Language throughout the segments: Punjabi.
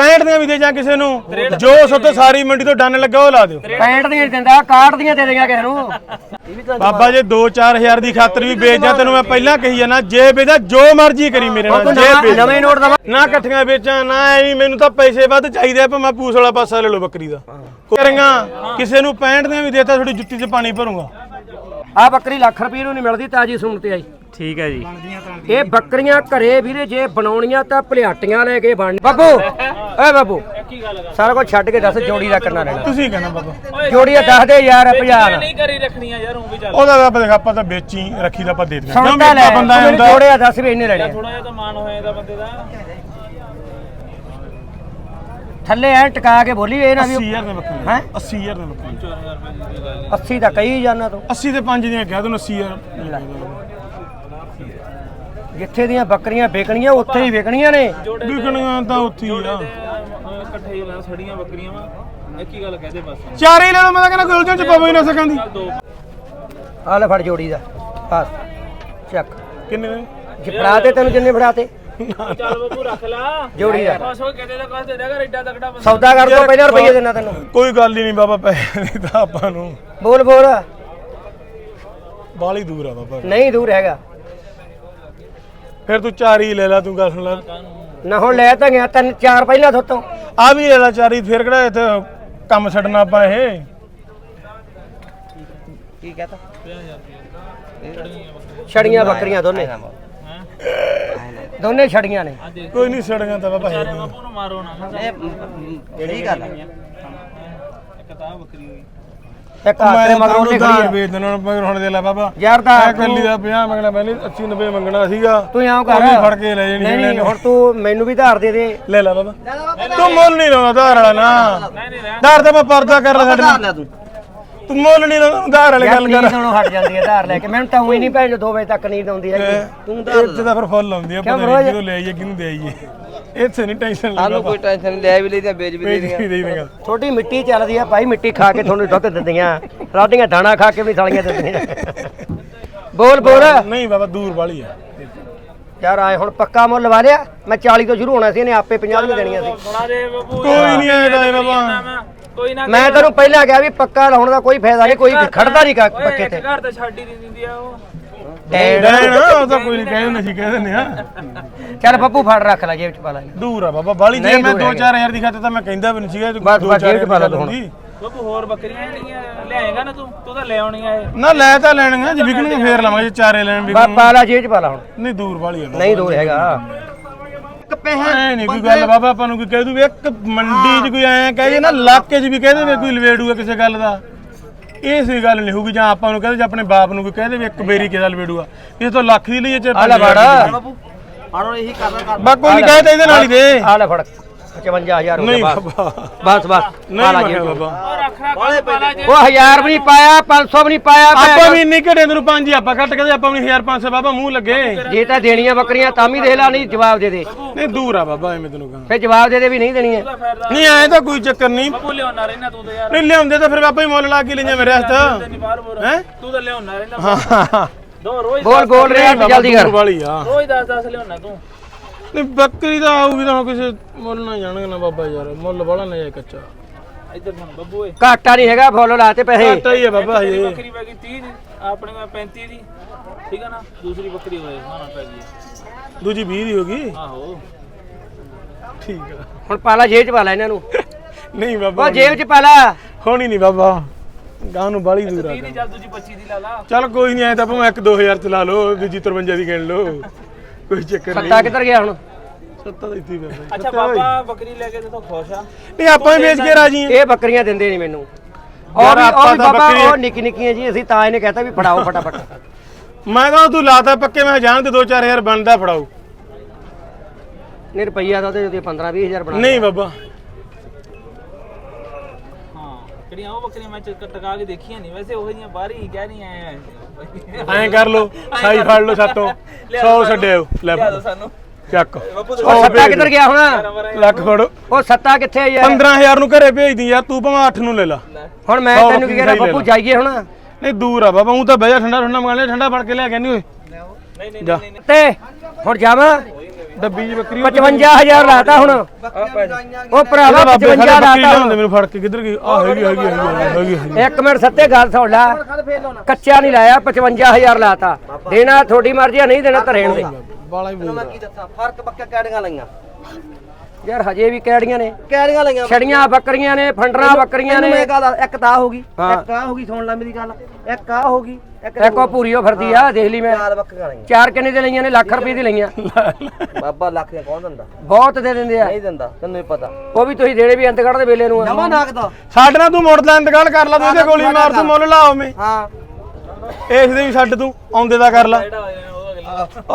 65 ਦੀਆਂ ਵੀ ਦੇ ਜਾਂ ਕਿਸੇ ਨੂੰ। ਜੋ ਸੋਤੋਂ ਸਾਰੀ ਮੰਡੀ ਤੋਂ ਡੰਨ ਲੱਗਾ ਉਹ ਲਾ ਦਿਓ। 65 ਦੀਆਂ ਦਿੰਦਾ ਕਾਟ ਦੀਆਂ ਦੇ ਦੇਗਾ ਕਿਸੇ ਨੂੰ। ਇਹ ਵੀ ਤਾਂ ਬਾਬਾ ਜੇ 2-4000 ਦੀ ਖਾਤਰ ਵੀ ਵੇਚ ਜਾ ਤੈਨੂੰ ਮੈਂ ਪਹਿਲਾਂ ਕਹੀ ਜਾਣਾ ਜੇ ਵੇਚਦਾ ਜੋ ਮਰਜ਼ੀ ਕਰੀ ਮੇਰੇ ਨਾਲ ਜੇ ਨਵਾਂ- ਵੇਚ ਨਵੇਂ ਨੋਟ ਦਵਾ। ਨਾ ਇਕੱਠੀਆਂ ਵੇਚਾਂ ਨਾ ਐਵੇਂ ਮੈਨੂੰ ਤਾਂ ਪੈਸੇ ਵੱਧ ਚਾਹੀਦੇ ਆ ਪਰ ਮੈਂ ਪੂਸ ਵਾਲਾ ਪਾਸਾ ਲੈ ਲਓ ਬੱਕਰੀ ਦਾ। ਕਰਾਂਗਾ ਕਿਸੇ ਨੂੰ 65 ਦੀਆਂ ਵੀ ਦੇਤਾ ਤੁਹਾਡੀ ਜੁੱਤੀ 'ਚ ਪਾਣੀ ਭਰੂੰਗਾ। ਆ ਬੱਕਰੀ ਲੱਖ ਰੁਪਏ ਨੂੰ ਨਹੀਂ ਮਿਲਦੀ ਤਾਜੀ ਸੂਣ ਤੇ ਆਈ। ਠੀਕ ਹੈ ਜੀ। ਇਹ ਬੱਕਰੀਆਂ ਘਰੇ ਵੀਰੇ ਜੇ ਬਣਾਉਣੀਆਂ ਤਾਂ ਭਲਿਆਟੀਆਂ ਲੈ ਕੇ ਬਣ ਬਾਬੂ ਏ ਬਾਬੂ ਸਾਰਾ ਕੁਝ ਛੱਡ ਕੇ ਦੱਸ ਜੋੜੀ ਦਾ ਕਰਨਾ ਲੈਣਾ। ਤੁਸੀਂ ਕਹਿਣਾ ਬਾਬਾ। ਜੋੜੀ ਦਾ ਦੱਸ ਦੇ ਯਾਰ 50 ਨਹੀਂ ਕਰੀ ਰੱਖਣੀਆਂ ਯਾਰ ਉਹ ਵੀ ਚੱਲ। ਉਹਦਾ ਤਾਂ ਆਪਾਂ ਦੇਖ ਆਪਾਂ ਤਾਂ ਵੇਚੀ ਰੱਖੀ ਦਾ ਆਪਾਂ ਦੇ ਦਿੰਦੇ ਬੰਦਾ ਤੂੰ ਹੁੰਦਾ। ਜੋੜਿਆ ਦੱਸ ਵੀ ਇੰਨੇ ਲੈਣੇ ਆ। ਥੋੜਾ ਜਿਹਾ ਤਾਂ ਮਾਨ ਹੋਇਆ ਇਹਦਾ ਬੰਦੇ ਦਾ। ਥੱਲੇ ਐ ਟਿਕਾ ਕੇ ਬੋਲੀ ਇਹ ਨਾ ਵੀ 80000 ਦੇ ਬੱਕਰੀ ਹੈਂ? 80000 ਦੇ ਬੱਕਰੀ 80 ਤਾਂ ਕਹੀ ਜਾਣਾ ਤੂੰ। 80 ਤੇ 5 ਦੀਆਂ ਕਿਹਾ ਤੈਨੂੰ 80000 ਜਿੱਥੇ ਦੀਆਂ ਬੱਕਰੀਆਂ ਵੇਚਣੀਆਂ ਉੱਥੇ ਹੀ ਵੇਚਣੀਆਂ ਨੇ। ਵਿਕਣੀਆਂ ਤਾਂ ਉੱਥੇ ਹੀ ਆ। ਇਕੱਠੇ ਹੀ ਲਾ ਸੜੀਆਂ ਬੱਕਰੀਆਂ ਵਾ। ਇੱਕ ਹੀ ਗੱਲ ਕਹਦੇ ਬਸ। ਚਾਰੇ ਹੀ ਲੈ ਲਓ ਮੈਂ ਤਾਂ ਕਹਿੰਦਾ ਕੋਈ ਉਲਝਣ ਚ ਪਵੇ ਹੀ ਨਾ ਸਕਾਂਦੀ ਆ ਲੈ ਫੜ ਜੋੜੀ ਦਾ। ਬਸ। ਚੱਕ। ਕਿੰਨੇ ਨੇ? ਜੇ ਫੜਾ ਤੇ ਤੈਨੂੰ ਜਿੰਨੇ ਫੜਾਤੇ ਚੱਲ ਬੱਬੂ ਰੱਖ ਲਾ। ਜੋੜੀ ਦਾ। ਬਸ ਉਹ ਕਹਦੇ ਦਾ ਕੁਝ ਦੇ ਦੇਗਾ ਐਡਾ ਤਕੜਾ ਬੰਦਾ। ਸੌਦਾ ਕਰ ਦੋ ਪਹਿਲਾਂ ਰੁਪਈਏ ਦੇਣਾ ਤੈਨੂੰ। ਕੋਈ ਗੱਲ ਹੀ ਨਹੀਂ ਬਾਬਾ ਪੈਸੇ ਦੀ ਤਾਂ ਆਪਾਂ ਨੂੰ। ਬੋਲ ਬੋਲ। ਬਾਲੀ ਦੂਰ ਆ ਬਾਬਾ। ਨਹੀਂ ਦੂਰ ਹੈਗਾ। ਫਿਰ ਤੂੰ ਚਾਰ ਹੀ ਲੈ ਲੈ ਤੂੰ ਗੱਲ ਸੁਣ ਲੈ। ਨਾ ਹੁਣ ਲੈ ਤਾਂ ਗਿਆ ਤਿੰਨ ਚਾਰ ਪਹਿਲਾਂ ਥੋਤੋਂ। ਆ ਵੀ ਲੈ ਲੈ ਚਾਰੀ ਫਿਰ ਕਿਹੜਾ ਇੱਥੇ ਕੰਮ ਛੱਡਣਾ ਆਪਾਂ ਇਹ? ਕੀ ਕਹਤਾ? ਛੜੀਆਂ ਬੱਕਰੀਆਂ ਦੋਨੇ। ਦੋਨੇ ਛੜੀਆਂ ਨੇ। ਕੋਈ ਨਹੀਂ ਛੜੀਆਂ ਤਾਂ ਬਾਬਾ ਹੈ ਨੂੰ ਮਾਰੋ ਨਾ। ਜਿਹੜੀ ਗੱਲ ਇੱਕ ਤਾਂ ਬੱਕਰੀ ਹੋਈ। ਇੱਕ ਤਾਂ ਮਗਰੋਂ ਉਹਨੂੰ ਨੇ ਉਧਾਰ ਖੜੀ ਆ। ਵੇਚ ਦੇਣਾ ਮਗਰ ਹੁਣ ਦੇ ਲੈ ਬਾਬਾ। ਯਾਰ ਤਾਂ ਮੈਂ ਕੱਲੀ ਦਾ 50 ਮੰਗਣਾ ਪਹਿਲੇ 80 90 ਮੰਗਣਾ ਸੀਗਾ। ਤੂੰ ਐਂ ਉਹ ਕਰ। ਵੀ ਫੜ ਕੇ ਲੈ ਜਾਣੀ ਨਹੀਂ ਇਹਨੇ। ਨਹੀਂ ਹੁਣ ਤੂੰ ਮੈਨੂੰ ਵੀ ਧਾਰ ਦੇ ਦੇ। ਲੈ ਲੈ ਬਾਬਾ। ਤੂੰ ਮੁੱਲ ਨਹੀਂ ਲਾਉਂਦਾ ਧਾਰ ਵਾਲਾ ਨਾ। ਧਾਰ ਤਾਂ ਮੈਂ ਪਰਦਾ ਕਰ ਲੈ ਸਾਡੇ ਤੂੰ। ਤੂੰ ਮੁੱਲ ਨਹੀਂ ਲਾਉਂਦਾ ਧਾਰ ਵਾਲੀ ਯਾਰ ਗੱਲ ਨੀਂਦ ਕਰ ਹੁਣ ਹਟ ਜਾਂਦੀ ਹੈ ਧਾਰ ਲੈ ਕੇ। ਮੈਨੂੰ ਤਾਂ ਉਹੀ ਨਹੀਂ ਭੈਣ 2 ਵਜੇ ਤੱਕ ਨੀਂਦ ਆਉਂਦੀ ਹੈਗੀ। ਤੂੰ ਇੱਥੇ ਤਾਂ ਫਿਰ ਫੁੱਲ ਆਉਂਦੀ ਆ ਪਤਾ ਨਹੀਂ ਕਿਹਨੂੰ ਲੈ ਆਈਏ ਕਿਹਨੂੰ ਦੇ ਆਈਏ। ਇੱਥੇ ਨਹੀਂ ਟੈਨਸ਼ਨ ਲੈ ਸਾਨੂੰ ਕੋਈ ਟੈਨਸ਼ਨ ਨਹੀਂ ਲੈ ਵੀ ਲਈ ਤਾਂ ਵੇਚ ਵੀ ਦੇ ਦੇ ਛੋਟੀ ਮਿੱਟੀ ਚੱਲਦੀ ਆ ਭਾਈ ਮਿੱਟੀ ਖਾ ਕੇ ਤੁਹਾਨੂੰ ਦੁੱਧ ਦਿੰਦੀਆਂ। ਰਾਡੀਆਂ ਦਾਣਾ ਖਾ ਕੇ ਵੀ ਸਾਲੀਆਂ ਦਿੰਦੀਆਂ। ਬੋਲ ਬੋਲ। ਨਹੀਂ ਬਾਬਾ ਦੂਰ ਵਾਲੀ ਆ। ਯਾਰ ਆਏ ਹੁਣ ਪੱਕਾ ਮੁੱਲ ਲਵਾ ਲਿਆ। ਮੈਂ 40 ਤੋਂ ਸ਼ੁਰੂ ਹੋਣਾ ਸੀ ਇਹਨੇ ਆਪੇ 50 ਦੀਆਂ ਦੇਣੀਆਂ ਸੀ। ਬਣਾ ਦੇ ਬੱਬੂ। ਕੋਈ ਨਹੀਂ ਆਏਗਾ ਇਹ ਬਾਬਾ ਕੋਈ ਨਾ ਮੈਂ ਤੈਨੂੰ ਪਹਿਲਾਂ ਕਿਹਾ ਵੀ ਪੱਕਾ ਲਾਉਣ ਦਾ ਕੋਈ ਫਾਇਦਾ ਨਹੀਂ ਕੋਈ ਖੜਦਾ ਨਹੀਂ ਪੱਕੇ ਤੇ। ਘਰ ਤਾਂ ਛੱਡ ਹੀ ਨਹੀਂ ਦਿੰਦੀ ਆ ਉਹ। ਡੈਣ। ਡੈਣ ਉਹ ਤਾਂ ਕੋਈ ਨਹੀਂ ਕਹਿ ਦਿੰਦੇ ਸੀ ਕਹਿ ਦਿੰਦੇ ਆ। ਚੱਲ ਬੱਬੂ ਫੜ ਰੱਖ ਲੈ ਜੇਬ ਚ ਪਾ ਲੈ। ਦੂਰ ਆ ਬਾਬਾ ਬਾਲੀ ਜੇ ਨਹੀਂ ਮੈਂ ਦੂਰ 2-4000 ਦੀ ਖਾਤੇ ਤਾਂ ਮੈਂ ਕਹਿੰਦਾ ਵੀ ਨਹੀਂ ਸੀਗਾ ਬਸ, ਬਸ, ਜੇਬ 'ਚ ਪਾ ਲਾ ਤੂੰ ਹੁਣ। ਬੱਬੂ ਹੋਰ ਬੱਕਰੀਆਂ ਜਿਹੜੀਆਂ ਲਿਆਏਗਾ ਨਾ ਤੂੰ? ਤੂੰ ਤਾਂ ਲੈ ਆਉਣੀਆਂ ਇਹ। ਨਾ ਲੈ ਤਾਂ ਲੈਣਗੇ ਜੇ ਵਿਕਣਗੇ ਫੇਰ ਲਵਾਂਗੇ ਜੇ ਚਾਰੇ ਲੈਣ ਬਾ ਵਿਕਣ ਪਾ ਲੈ ਜੇਬ ਚ ਪਾ ਲੈ ਹੁਣ। ਨਹੀਂ ਦੂਰ ਵਾਲੀ ਆ। ਬਾਬਾ। ਨਹੀਂ ਦੂਰ ਹੈਗਾ। ਐ ਨਹੀਂ ਕੋਈ ਗੱਲ ਬਾਬਾ ਆਪਾਂ ਨੂੰ ਕੋਈ ਕਹਿ ਦੂ ਵੀ ਇੱਕ ਮੰਡੀ 'ਚ ਕੋਈ ਐ ਕਹੇ ਜੇ ਨਾ ਇਲਾਕੇ 'ਚ ਵੀ ਕੋਈ ਲਵੇੜੂਗਾ ਕਿਸੇ ਗੱਲ ਦਾ। ਇਹ ਸੀ ਗੱਲ ਨਹੀਂ ਹੋਊਗੀ ਜਾਂ ਆਪਾਂ ਨੂੰ ਕਹਦੇ ਜੇ ਆਪਣੇ ਬਾਪ ਨੂੰ ਕੋਈ ਕਹਿ ਦੇਵੇ ਇੱਕ ਬੇਰੀ ਕਿਸੇ ਦਾ ਲਵੇੜੂਗਾ ਇਹ ਤੋਂ ਲੱਖ ਦੀ ਲਈਏ ਚ ਆ। ਲੈ ਫੜ ਮਾਰੋ ਇਹੀ ਕਰਨਾ ਬਾ ਕੋਈ ਨਹੀਂ ਕਹੇ ਤਾਂ ਇਹਦੇ ਨਾਲ ਹੀ ਦੇ। ਆ ਲੈ ਫੜ 55000 ਹੋ ਨਹੀਂ ਗਿਆ ਬਸ। ਬਾਬਾ। ਬਸ ਬਸ। ਨਹੀਂ ਪਾ ਲੈ ਮੈਂ ਜੇਬ ਚ। ਬਾਬਾ। ਉਹ ਰੱਖ ਰੱਖ ਪਾਲਾ ਜੇ। ਉਹ 1000 ਵੀ ਨਹੀਂ ਪਾਇਆ 500 ਵੀ ਨਹੀਂ ਪਾਇਆ ਆਪਾਂ ਵੀ ਇੰਨੀ ਘੜੇ ਤੈਨੂੰ ਪੰਜ ਹੀ ਆਪਾਂ ਕੱਟ ਕੇ ਆਪਾਂ ਵੀ 1500 ਬਾਬਾ ਮੂੰਹ ਲੱਗੇ। ਜੇ ਤਾਂ ਦੇਣੀਆਂ ਬੱਕਰੀਆਂ ਤਾਂ ਵੀ ਦੇਖ ਲਾ ਨਹੀਂ ਜਵਾਬ ਦੇ ਦੇ। ਨਹੀਂ ਦੂਰ ਆ ਬਾਬਾ ਐਵੇਂ ਤੈਨੂੰ ਕਹਾਂ। ਫੇ ਜਵਾਬ ਦੇ ਦੇ ਵੀ ਨਹੀਂ ਦੇਣੀਆਂ ਨਹੀਂ ਐ ਤਾਂ ਕੋਈ ਚੱਕਰ ਨਹੀਂ। ਬੱਬੂ ਲਿਆਉਣਾ ਰਹਿਣਾ ਤੂੰ ਤਾਂ ਯਾਰ। ਨਹੀਂ ਲਿਆਉਂਦੇ ਤਾਂ ਫਿਰ ਬਾਬਾ ਹੀ ਮੁੱਲ ਲਾ ਕੇ ਲਈਆਂ ਮੇਰੇ ਹੱਥ ਨਹੀਂ ਬਾਹਰ ਬੋਰ। ਹੈ? ਤੂੰ ਤਾਂ ਲਿਆਉਣਾ ਰਹਿਣਾ ਦੋ ਰੋਜ਼ ਬੋਲ ਬੋਲ ਰਿਹਾ ਜਲਦੀ ਕਰ। ਵਾਲੀ ਆ। ਰੋਜ਼ 10 10 ਲਿਆਉਣਾ ਤੂੰ। ਨਹੀਂ ਬੱਕਰੀ ਦਾ ਆਊਗੀ ਤਾਂ ਹੁਣ ਕਿਸੇ ਮੁੱਲ ਨਾ ਜਾਣਗੇ ਨਾ ਬਾਬਾ ਯਾਰ। ਮੁੱਲ ਵਾਲਾ ਨਾ ਜਾਏ ਕੱਚਾ। ਇੱਧਰ ਸੁਣ ਬੱਬੂ ਓਏ। ਘਾਟਾ ਨਹੀਂ ਹੈਗਾ ਫੁੱਲ ਲਾਤੇ ਪੈਸੇ। ਘਾਟਾ ਹੀ ਆ ਬਾਬਾ ਤੇਰੀ ਬੱਕਰੀ ਪੈ ਗਈ 30 ਦੀ ਆਪਣੇ ਕੋਲ 35 ਦੀ। ਠੀਕ ਆ ਨਾ? ਦੂਸਰੀ ਬੱਕਰੀ ਹੋਏ ਹਾਂ ਪੈ ਗਈ। ਦੂਜੀ 20 ਦੀ ਹੋ ਗਈ? ਆਹੋ। ਠੀਕ ਆ। ਹੁਣ ਪਾ ਲੈ ਜੇਬ ਚ ਪਾ ਲੈ ਇਹਨਾਂ ਨੂੰ। ਨਹੀਂ ਬਾਬਾ ਉਹ ਜੇਬ ਚ ਪਾ ਲੈ ਹੋਣੀ ਨਹੀਂ ਬਾਬਾ। ਗਾਂ ਨੂੰ ਬਾਲੀ ਦੂਰ ਆ 30 ਦੀ ਚੱਲ ਦੂਜੀ 25 ਦੀ ਲਾ ਲਾ। ਚੱਲ ਕੋਈ ਨਹੀਂ ਆਇਆ ਤਾਂ ਭਾਵੇਂ 1 2000 ਚਲਾ ਲਓ ਦੂਜੀ 53 ਦੀ ਗਿਣ ਲਓ। ਕੋਈ ਚੱਕਰ ਨਹੀਂ। ਸੱਤਾ ਕਿੱਧਰ ਗਿਆ ਹੁਣ? ਸੱਤਾ ਇੱਥੇ ਹੀ ਬਾਬਾ ਅੱਛਾ ਬਾਬਾ ਬੱਕਰੀ ਲੈ ਕੇ ਤੇ ਤਾਂ ਖੁਸ਼ ਆ। ਨਹੀਂ ਆਪਾਂ ਹੀ ਵੇਚ ਕੇ ਰਾਜੀ ਆ। ਇਹ ਬੱਕਰੀਆਂ ਦਿੰਦੇ ਨਹੀਂ ਮੈਨੂੰ। ਉਹ ਯਾਰ ਵੀ ਉਹ ਆਪਾਂ ਵੀ ਤਾਂ ਬਾਬਾ ਬੱਕਰੀ- ਉਹ ਨਿੱਕੀ ਨਿੱਕੀਆਂ ਜੀ ਅਸੀਂ ਤਾਂ ਇਹਨੇ ਕਹਤਾ ਵੀ ਫੜਾਓ ਫਟਾਫਟ। ਮੈਂ ਕਹਾਂ ਤੂੰ ਲਾਤਾ ਪੱਕੇ ਮੈਂ ਜਾਣ ਤੇ 2-4000 ਬਣਦਾ ਫੜਾਓ। ਨਹੀਂ ਰੁਪਈਆ ਦਾ ਤੇ ਉਹਦੇ 15 20000 ਬਣਾ ਨਹੀਂ ਬਾਬਾ ਹਾਂ ਜਿਹੜੀਆਂ ਉਹ ਬੱਕਰੀਆਂ ਮੈਂ ਚ- ਟਕਾ ਕੇ ਦੇਖੀਆਂ ਨਹੀਂ। ਵੈਸੇ ਉਹ ਜੀਆਂ ਬਾਹਰ ਹੀ ਕਹਿ ਨਹੀਂ ਆਏ ਐਂ ਕਰ ਲੋ ਸਾਈ ਫੜ ਲੋ ਸਾਤੋਂ। 100 ਛੱਡਿਓ ਲੈ ਲਿਆ ਦੋ ਸਾਨੂੰ। ਚੱਕ। ਉਹ ਸੱਤਾ ਕਿੱਧਰ ਗਿਆ ਹੁਣ? ਲੱਖ ਫੜੋ। ਉਹ ਸੱਤਾ ਕਿੱਥੇ ਯਾਰ? 15000 ਨੂੰ ਘਰੇ ਭੇਜਦੀ ਯਾਰ ਤੂੰ ਭਾਵੇਂ 8 ਨੂੰ ਲੈ ਲਾ। ਹੁਣ ਮੈਂ ਤੈਨੂੰ ਕੀ ਕਹਿਣਾ ਲੈ ਲਾ। ਜਾਈਏ ਹੁਣ? ਨਹੀਂ ਦੂਰ ਆ ਬਾਬਾ ਉਹ ਤਾਂ ਬਹਿ ਜਾ ਠੰਡਾ ਠੰਡਾ ਮੰਗਾ ਲਿਆ ਠੰਡਾ ਫੜ ਕੇ ਲਿਆ ਕਹਿੰਦੀ ਓਏ। ਨਹੀਂ ਨਹੀਂ ਜਾ। ਤੇ ਹੁਣ ਜਾਵਾਂ? ਡੱਬੀ ਜੀ ਬੱਕਰੀ 55000 ਲਾਤਾ ਹੁਣ। ਉਹ ਭਰਾਵਾ 55 ਬੱਕਰੀ ਲਾਤਾ ਲਿਆਉਂਦੇ ਮੈਨੂੰ ਫੜ ਕੇ ਕਿੱਧਰ ਗਈ? ਆ ਹੈਗੀ ਹੈਗੀ ਹੈਗੀ ਹੈਗੀ ਹੈਗੀ ਇੱਕ ਮਿੰਟ ਸੱਤੇ ਗੱਲ ਸੁਣ ਲੈ। ਕੱਚਾ ਨਹੀਂ ਲਾਇਆ 55000 ਲਾਤਾ। ਦੇਣਾ ਤੁਹਾਡੀ ਮਰਜ਼ੀ ਆ ਨਹੀਂ ਦੇਣਾ ਤਾਂ ਰਹਿਣ ਦੇ। ਬਾਲਾ ਹੀ ਮੈਂ ਬੋਲਦਾ ਕੀ ਦੱਸਾਂ ਫ਼ਰਕ ਪੱਕਾ ਕੈੜੀਆਂ ਲਈਆਂ? ਯਾਰ ਹਜੇ ਵੀ ਕਿਹੜੀਆਂ ਨੇ? ਕੈੜੀਆਂ ਲਈਆਂ? ਛੜੀਆਂ ਬੱਕਰੀਆਂ ਨੇ ਫੰਡਰਾਂ ਬੱਕਰੀਆਂ ਨੇ। ਇੱਕ ਤਾਂ ਹੋ ਗਈ। ਇੱਕ ਆ ਹੋ ਗਈ ਸੁਣ ਲੈ ਮੇਰੀ ਗੱਲ। ਇੱਕ ਆ ਹੋ ਗਈ ਇੱਕ ਇੱਕ ਉਹ ਪੂਰੀ ਉਹ ਫਿਰਦੀ ਆ ਦੇਖ ਲਈ ਮੈਂ। ਚਾਰ ਬੱਕਰੀਆਂ ਲਈਆਂ। ਚਾਰ ਕਿੰਨੇ ਦੇ ਲਈਆਂ ਨੇ? ਲੱਖ ਰੁਪਏ ਦੀ ਲਈਆਂ। ਬਾਬਾ ਲੱਖ ਦੀਆਂ ਕੌਣ ਦਿੰਦਾ? ਬਹੁਤ ਦੇ ਦਿੰਦੇ ਆ। ਨਹੀਂ ਦਿੰਦਾ ਤੈਨੂੰ ਹੀ ਪਤਾ। ਉਹ ਵੀ ਤੁਸੀਂ ਦੇਣੇ ਵੀ ਅੰਤਗੜ ਦੇ ਵੇਲੇ ਨੂੰ। ਜਮਾ ਨਾਕਦਾ ਸਾਡੇ ਨਾਲ ਤੂੰ ਮੁੜਦਾ ਇੰਤਕਾਲ ਕਰ ਲਾ ਤੂੰ ਇਹਦੇ ਗੋਲੀ ਮਾਰ ਤੂੰ ਮੁੱਲ ਲਾ ਆਵੇਂ ਹਾਂ। ਇਸ ਦੇ ਵੀ ਛੱਡ ਤੂੰ ਆਉਂਦੇ ਦਾ ਕਰ ਲਾ।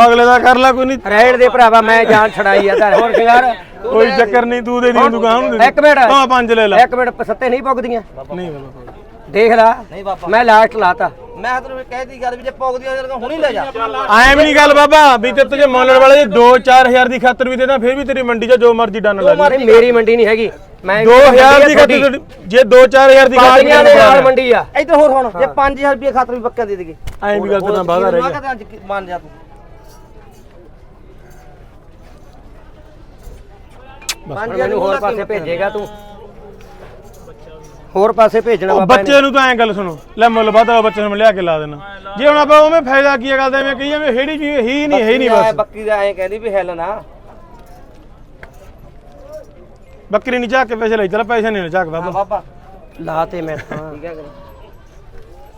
ਅਗਲੇ ਦਾ। ਕਰ ਲਾ ਕੋਈ ਨਹੀਂ। ਰਹਿਣ ਦੇ ਭਰਾਵਾ ਮੈਂ ਜਾਨ ਛੜਾਈ ਆ ਤਾਂ ਹੋਰ ਸ਼ਿੰਗਾਰ ਕੋਈ ਚੱਕਰ ਨਹੀਂ ਤੂੰ ਦੇ ਦੀ ਕਹਾਂ ਨੂੰ ਦੇ ਇੱਕ ਮਿੰਟ। ਹਾਂ ਪੰਜ ਲੈ ਲੈ। ਇੱਕ ਮਿੰਟ ਸੱਤੇ ਨਹੀਂ ਪੁੱਗਦੀਆਂ। ਨਹੀਂ ਬਾਬਾ ਦੇਖ ਲੈ ਨਹੀਂ ਬਾਬਾ। ਮੈਂ ਲਾਸਟ ਲਾਤਾ। ਮੈਂ ਤੈਨੂੰ ਇਹ ਕਹਿਦੀ ਗੱਲ ਵੀ ਜੇ ਪੌਗਦੀਆਂ ਜਰਗਾ ਹੁਣੀ ਲੈ ਜਾ। ਐ ਵੀ ਨਹੀਂ ਗੱਲ ਬਾਬਾ ਵੀ ਤੇ ਤੁਝੇ ਮੁੱਲਣ ਵਾਲੇ 2-4000 ਦੀ ਖਾਤਰ ਵੀ ਦੇਦਾ ਫਿਰ ਵੀ ਤੇਰੀ ਮੰਡੀ 'ਚ ਜੋ ਮਰਜ਼ੀ ਡਨ ਲਾ ਦੇ ਨਹੀਂ ਮੇਰੀ ਮੰਡੀ ਨਹੀਂ ਹੈਗੀ। ਮੈਂ 2000 ਦੀ ਖਾਤਰ ਤੁਹਾਡੀ- ਜੇ 2-4000 ਦੀ ਖਾਤਰ ਦੇ ਨਾਲ ਮੰਡੀ ਆ। ਇੱਧਰ ਹੋਰ ਹੁਣ ਜੇ 5000 ਰੁਪਏ ਖਾਤਰ ਵੀ ਬੱਕਰੀਆਂ ਦੇ ਦੇਗੇ ਐਂ ਵੀ ਗੱਲ ਤੇ ਨਾ ਬਾਹਰ ਰਹਿ ਗਿਆ ਮੰਨ ਜਾ ਤੂੰ? ਮੈਨੂੰ ਹੋਰ ਪਾਸੇ ਭੇਜੇਗਾ ਤੂੰ। ਹੋਰ ਪਾਸੇ ਭੇਜਣਾ ਉਹ ਬਾਬਾ ਬੱਚੇ ਨੂੰ ਤਾਂ ਐਂ ਗੱਲ ਸੁਣੋ। ਲੈ ਮੁੱਲ ਵਧਾ ਬੱਚੇ ਨੂੰ ਮੈਂ ਲਿਆ ਕੇ ਲਾ ਦੇਣਾ। ਜੇ ਹੁਣ ਆਪਾਂ ਉਵੇਂ ਫਾਇਦਾ ਕੀ ਹੈ ਗੱਲ ਦਾ ਐਵੇਂ ਕਹੀ ਜਾਵੇਂ ਹੈੜੀ ਜੀ ਹੀ ਨਹੀਂ ਹੈ ਨਹੀਂ ਬਸ। ਬੱਕਰੀ ਦਾ ਐਂ ਕਹਿੰਦੀ ਵੀ ਹੈਲ ਨਾ। ਬੱਕਰੀ ਨਹੀਂ ਝਾਕ ਕੇ ਪੈਸੇ ਲਈ ਚਲ ਪੈਸੇ ਨਹੀਂ ਝਾਕ ਹਾਂ ਬਾਬਾ। ਬਾਬਾ। ਲਾ ਤੇ ਮੈਂ ਤਾਂ। ਠੀਕ ਹੈ ਗੱਲ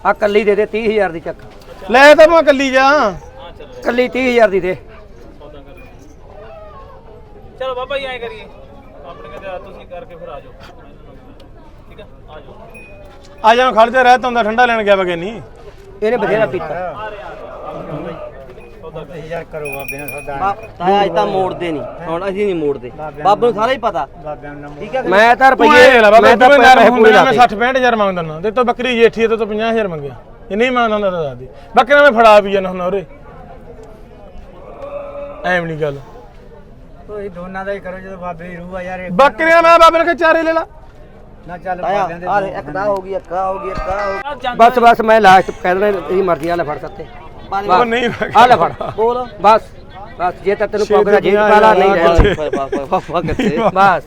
ਆ ਕੱਲੀ ਦੇ ਦੇ 30000 ਦੀ ਚੱਕ। ਲੈ ਤਾਂ ਮੈਂ ਕੱਲੀ ਜਾ। ਕੱਲੀ 30000 ਦੀ ਦੇ। ਚਲੋ ਬਾਬਾ ਜੀ ਐਂ ਕਰੀਏ। ਆਪਣੇ ਕਹਿੰਦੇ ਤੁਸੀਂ ਕਰਕੇ ਫਿਰ ਆ ਜਾਓ। ਠੀਕ ਆ? ਆ ਜਾਓ। ਆ ਜਾ ਖੜ ਜਾ ਰਹਿ ਹੁੰਦਾ ਠੰਡਾ ਲੈਣ ਗਿਆ ਵਗੇ ਨਹੀਂ ਇਹਨੇ ਬਥੇਰਾ ਪੀਤਾ। ਬਾ- ਤਾਇਆ ਅੱਜ ਤਾਂ ਮੋੜਦੇ ਨਹੀਂ। ਹੁਣ ਅਸੀਂ ਨਹੀਂ ਮੋੜਦੇ। ਬਾਬੇ ਨੂੰ ਸਾਰਾ ਹੀ ਪਤਾ। ਠੀਕ ਹੈ ਮੈਂ ਤਾਂ ਰੁਪਈਏ ਬਾਬਾ ਮੈਂ ਤਾਂ ਪੈਸੇ ਪੂਰੇ ਮੈਂ ਲਾਤੇ। 60 65000 ਮੰਗਦਾ ਨਾ ਤੇ ਤੋਂ ਬੱਕਰੀ ਜੇਠੀ ਹੈ ਤੇ ਤੋਂ 50000 ਮੰਗਿਆ। ਜੇ ਨਹੀਂ ਮੰਗਦਾ ਹੁੰਦਾ ਤਾਂ ਦੱਸ ਦੇ ਬੱਕਰਾ ਮੈਂ ਫੜਾ ਵੀ ਜਾਣਾ ਹੁਣ ਉਰੇ। ਐਵੇਂ ਨਹੀਂ ਗੱਲ। ਕੋਈ ਦੋਨਾਂ ਦਾ ਹੀ ਕਰੋ ਜਦੋਂ ਬਾਬੇ ਦੀ ਰੂਹ ਆ ਯਾਰ ਇੱਕ ਬੱਕਰੀਆਂ ਮੈਂ ਬਾਬੇ ਨੇ ਚਾਰੇ ਲੈ ਲਾ। ਨਾ ਚੱਲ ਬਾਬਿਆਂ ਦੇ ਆ ਲੈ, ਇੱਕ ਤਾਂ ਹੋ ਗਈ ਇੱਕ ਆ ਹੋ ਗਈ ਇੱਕ ਆ ਹੋ ਗਈ। ਬਸ ਬਸ ਮੈਂ ਲਾਸਟ ਕਹਿ ਦੇਣਾ ਤੇਰੀ ਮਰਜ਼ੀ ਆ ਲੈ ਫੜ ਸੱਤੇ। ਉਹ ਨਹੀਂ ਆ ਲੈ ਫੜ। ਬੋਲ। ਬਸ ਬਸ ਜੇ ਤਾਂ ਤੈਨੂੰ ਛੇ ਜੇ ਪਾਲਾ ਹਜ਼ਾਰ ਨਹੀਂ ਬਾਬਾ ਕਿੱਥੇ? ਬਸ।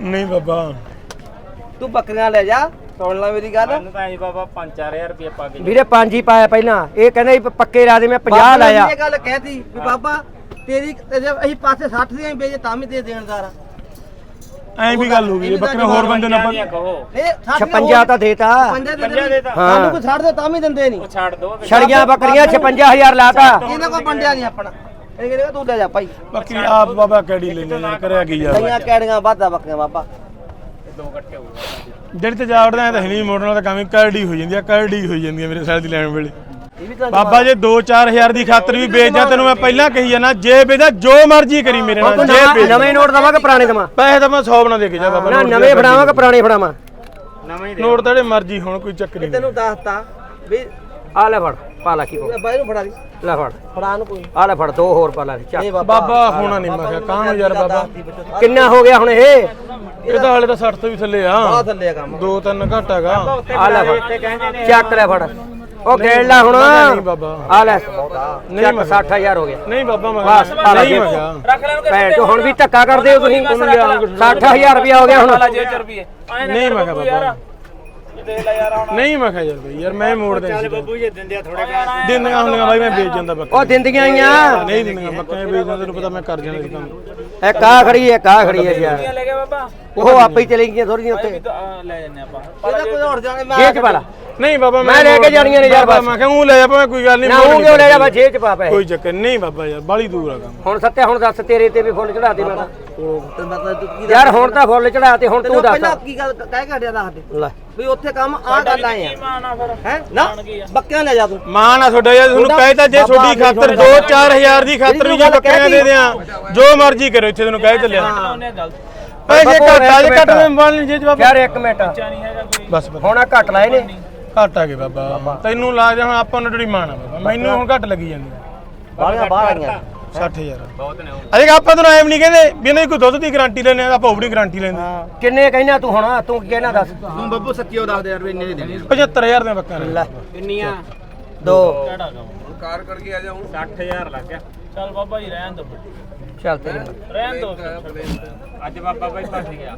ਨਹੀਂ ਬਾਬਾ। ਤੂੰ ਬੱਕਰੀਆਂ ਲੈ ਜਾ ਸੁਣ ਲੈ ਮੇਰੀ ਗੱਲ। ਮੈਨੂੰ ਤਾਂ ਜੀ ਬਾਬਾ 5-4000 ਰੁਪਏ ਪਾ ਕੇ ਵੀਰੇ ਪੰਜ ਹੀ ਪਾਇਆ ਪਹਿਲਾਂ। ਇਹ ਕਹਿੰਦਾ ਵੀ ਪੱਕੇ ਰਾਦੇ ਮੈਂ 50 ਬਾਬੇ ਨੇ ਲਾਇਆ। ਇਹ ਗੱਲ ਕਹਿਤੀ ਵੀ ਬਾਬਾ ਤੇਰੀ ਤੇ ਜੇ ਅਸੀਂ ਪਾਸੇ 60 ਦੀਆਂ ਹੀ ਵੇਚੇ ਤਾਂ ਵੀ ਦੇ ਦੇਣਦਾਰ ਆ ਐਂ ਵੀ ਗੱਲ ਹੋ ਗਈ ਬੱਕਰੇ ਹੋਰ ਬੰਦੇ ਨਾਲ ਆਪਾਂ- ਕਹੋ। ਇਹ 60 56 ਤਾਂ ਦੇਤਾ। ਪੰਜਾਂ ਦੇ ਪੰਜਾਂ ਦੇ ਤਾਂ ਹਾਂ। ਸਾਨੂੰ ਕੋਈ ਛੱਡ ਦੇ ਤਾਂ ਵੀ ਦਿੰਦੇ ਨਹੀਂ। ਛੱਡ ਦੋ ਛੜੀਆਂ ਬੱਕਰੀਆਂ 56000 ਲਾਤਾ। ਇਹਨਾਂ ਕੋਲ ਵੰਡਿਆ ਨਹੀਂ ਆਪਣਾ। ਇਹ ਕਹਿੰਦੇ ਤੂੰ ਲੈ ਜਾ ਭਾਈ। ਬੱਕਰੀ ਆਪ ਬਾਬਾ ਕਿਹੜੀ ਲੈਂਦੇ ਨੇ ਕਰਿਆ ਕੀ ਯਾਰ ਕਈਆਂ ਕੈੜੀਆਂ ਵਾਧਾ ਬੱਕਰੀਆਂ ਬਾਬਾ। ਦੋ ਇਕੱਠੇ ਹੋ ਗਏ। ਜਿਹੜੀ ਤੇ ਜਾਵੜਦਾ ਤਾਂ ਹੈ ਨਹੀਂ ਮੋੜਨ ਤਾਂ ਕੰਮ ਕਰੜੀ ਹੋ ਜਾਂਦੀ ਆ ਕਰੜੀ ਹੋ ਜਾਂਦੀ ਆ ਮੇਰੇ ਸਾਲ ਦੀ ਲੈਣ ਵੇਲੇ। ਤਾਂ ਬਾਬਾ ਜੇ 2-4000 ਦੀ ਖਾਤਰ ਵੀ ਵੇਚ ਜਾ ਤੈਨੂੰ ਮੈਂ ਪਹਿਲਾਂ ਕਹੀ ਜਾਣਾ ਜੇ ਵੇਚਦਾ ਜੋ ਮਰਜ਼ੀ ਕਰੀ ਮੇਰੇ ਨਾਲ ਜੇ ਨਵਾਂ- ਵੇਚ ਨਵੇਂ ਨੋਟ ਦਵਾਂ ਕਿ ਪੁਰਾਣੇ ਦਵਾਂ। ਪੈਸੇ ਤਾਂ ਮੈਂ 100 ਬਣਾ ਦੇ ਕੇ ਜਾ ਬਾਬਾ ਨਾ ਨਵੇਂ ਫੜਾਵਾਂ ਕਿ ਪੁਰਾਣੇ ਫੜਾਵਾਂ। ਨਵਾਂ ਨੋਟ ਤਾਂ ਜਿਹੜੇ ਮਰਜ਼ੀ ਹੋਣ ਕੋਈ ਚੱਕਰ ਨਹੀਂ ਤੈਨੂੰ ਦੱਸਤਾ ਵੀ ਆ ਲੈ ਫੜ ਪਾ ਲਾ ਕੀ ਕੋ ਬਾਈ ਨੂੰ ਫੜਾ ਦੀ। ਲੈ ਫੜ। ਫੜਾ ਨੂੰ ਕੋਈ। ਆ ਲੈ ਫੜ ਦੋ ਹੋਰ ਪਾ ਲਾ ਚੱਕ। ਬਾਬਾ ਹੋਣਾ ਨਹੀਂ ਮੈਂ ਕਿਹਾ ਕਾਹਨੂੰ ਯਾਰ ਬਾਬਾ? ਕਿੰਨਾ ਹੋ ਗਿਆ ਹੁਣ ਇਹ? ਇਹ ਤਾਂ ਹਾਲੇ ਤਾਂ 60 ਤੋਂ ਵੀ ਥੱਲੇ ਆ। ਆ ਥੱਲੇ ਆ ਕੰਮ। ਦੋ ਤਿੰਨ ਘੱਟ ਹੈਗਾ। ਆ ਲੈ ਫੜ। ਚੱਕ ਲੈ ਫੜ। ਉਹ ਗੇੜ ਲੈ ਹੁਣ। ਨਹੀਂ ਬਾਬਾ। ਆ ਲੈ ਨਹੀਂ ਚੱਕ ਮੈਂ 60000 ਹੋ ਗਿਆ। ਨਹੀਂ ਬਾਬਾ ਮੈਂ ਬਸ, ਪਾ ਲਾ ਨਹੀਂ। ਮੈਂ ਰੱਖ ਲੈਣ ਭੈਣ ਚੋ ਹੁਣ ਵੀ ਧੱਕਾ ਕਰਦੇ ਹੋ ਤੁਸੀਂ? 60000 ਰੁਪਇਆ ਹੋ ਗਿਆ ਹੁਣ। ਰੁਪਏ ਨਹੀਂ ਮੈਂ ਕਿਹਾ ਬਾਬਾ ਦੇ ਲੈ ਯਾਰ। ਹੁਣ ਨਹੀਂ ਮੈਂ ਕਿਹਾ ਯਾਰ ਬਈ ਯਾਰ ਮੈਂ ਮੋੜ ਦੇ ਬੱਬੂ ਜੀ ਦਿੰਦੇ ਆ ਥੋੜਾ ਦਿੰਦੀਆਂ ਹੁੰਦੀਆਂ ਬਾਈ ਮੈਂ ਵੇਚ ਜਾਂਦਾ ਬੱਕਰੀ। ਉਹ ਦਿੰਦੀਆਂ ਹੀ ਆ। ਨਹੀਂ ਦਿੰਦੀਆਂ ਬੱਕਰੀਆਂ ਵੇਚ ਜਾਂਦਾ ਤੈਨੂੰ ਪਤਾ ਮੈਂ ਕਰ ਜਾਣਾ ਕੰਮ। ਇਹ ਕਾ ਖੜੀ ਹੈ ਕਾ ਖੜੀ ਹੈ ਯਾਰ ਲੈ ਗਿਆ ਬਾਬਾ। ਉਹ ਆਪੇ ਹੀ ਚਲੀ ਗਈਆਂ ਥੋੜੀਆਂ ਉੱਤੇ। ਆ, ਲੈ ਜੰਨੇ ਆਪਾਂ। ਇਹਦਾ ਕੋਈ ਹੋਰ ਜਾਣੇ ਮੈਂ ਜੇਬ ਚ ਪਾ ਲਾ। ਨਹੀਂ ਬਾਬਾ ਮੈਂ ਲੈ ਕੇ ਜਾਣੀਆਂ ਨੇ ਯਾਰ ਬਾਬਾ, ਬਸ। ਮੈਂ ਕਿਹਾ ਉਹ ਲੈ ਜਾ ਭਾਵੇਂ ਕੋਈ ਗੱਲ ਨਹੀਂ ਨਾ ਉਹ ਕਿਉਂ ਲੈ ਜਾ ਬਸ ਜੇਬ ਚ ਪਾ ਪੈ ਕੋਈ ਚੱਕਰ ਨਹੀਂ ਬਾਬਾ ਯਾਰ ਬਾਲੀ ਦੂਰ ਆ ਕੰਮ। ਹੁਣ ਸੱਤਿਆ ਹੁਣ ਦੱਸ ਤੇਰੇ ਤੇ ਵੀ ਫੁੱਲ ਮੈਂ ਤਾਂ। ਤੇ ਮਤਲਬ ਤੂੰ ਕੀ ਯਾਰ ਹੁਣ ਤਾਂ ਫੁੱਲ ਚੜਾਤੇ ਹੁਣ ਤੂੰ ਤੂੰ ਦੱਸ। ਪਹਿਲਾਂ ਕੀ ਗੱਲ ਕਹਿ ਘੜਿਆ ਦੱਸ ਦੇ। ਲੈ। ਵੀ ਉੱਥੇ ਕੰਮ ਆ। ਗੱਲ ਆਏ ਆ ਹੈ? ਨਾ ਬੱਕਿਆਂ ਲੈ ਜਾ ਤੂੰ। ਮਾਂ ਨਾ ਤੁਹਾਡਾ ਯਾਰ ਤੁਹਾਨੂੰ ਤੁਹਾਡਾ ਕਹਿਤਾ ਜੇ ਬਾਬਾ ਤੁਹਾਡੀ ਖਾਤਰ ਮੇਰੀ 2-4000 ਦੀ ਖਾਤਰ ਵੀ ਜੇ ਗੱਲ ਬੱਕਰੀਆਂ ਦੇ। ਦਿਆਂ ਜੋ ਮਰਜ਼ੀ ਕਰੋ ਇੱਥੇ ਤੈਨੂੰ ਕਹਿ ਚੱਲਿਆ। ਪੈਸੇ ਘੱਟ ਆ ਜੇ ਇੱਕ ਘੱਟ। ਦੇ ਮੋਬਾਈਲ ਨਹੀਂ ਜੇ ਬਾਬਾ ਯਾਰ ਇੱਕ ਮਿੰਟ। ਨਹੀਂ ਹੈਗਾ ਕੋਈ। ਬਸ ਬਸ ਹੁਣ ਆ ਘੱਟ ਲਾਏ ਨੇ। ਘੱਟ ਆ ਗਏ ਬਾਬਾ। ਤੈਨੂੰ ਲਾ ਜਾ ਹੁਣ ਆਪਾਂ ਨੂੰ ਜਿਹੜੀ ਮਾਣ ਆ ਬਾਬਾ। ਮੈਨੂੰ ਹੁਣ ਘੱਟ ਲੱਗੀ ਜਾਂਦੀ। ਬਾਹਰ ਬਾਹਰ ਆਈਆਂ 60000 ਬਹੁਤ ਨੇ ਅਜੇ ਆਪਾਂ ਤੈਨੂੰ ਐਵੇਂ ਨਹੀਂ ਕਹਿੰਦੇ ਵੀ ਇਹਨਾਂ ਦੀ ਕੋਈ ਦੁੱਧ ਦੀ ਗਾਰੰਟੀ ਲੈਣੇ ਆਪਾਂ ਆਪਣੀ ਗਾਰੰਟੀ ਲੈਂਦੇ। ਕਿੰਨੇ ਕਹਿਣਾ ਤੂੰ ਹੁਣ? ਤੂੰ ਕੀ ਕਹਿਣਾ ਦੱਸ? ਤੂੰ ਬੱਬੂ ਸੱਚੀਓ ਦੱਸ ਦੇ ਯਾਰ ਵੀ ਇੰਨੇ ਦੇ ਦੇਣੇ। 75000 ਦੇ ਬੱਕਾ ਲੈ। ਕਿੰਨੀਆਂ? ਦੋ। ਕਿਹੜਾ ਗਾ ਕਾਰ ਕਰਕੇ ਆ ਜਾ ਹੁਣ। 60000 ਲੱਗ ਗਿਆ। ਚੱਲ ਬਾਬਾ ਜੀ ਰਹਿਣ ਦੋ ਚੱਲ ਤੇਰੀ ਮਰਜ਼ੀ। ਰਹਿਣ ਦੋ। ਅੱਜ ਬਾਬਾ ਬਾਈ ਫਸ ਗਿਆ।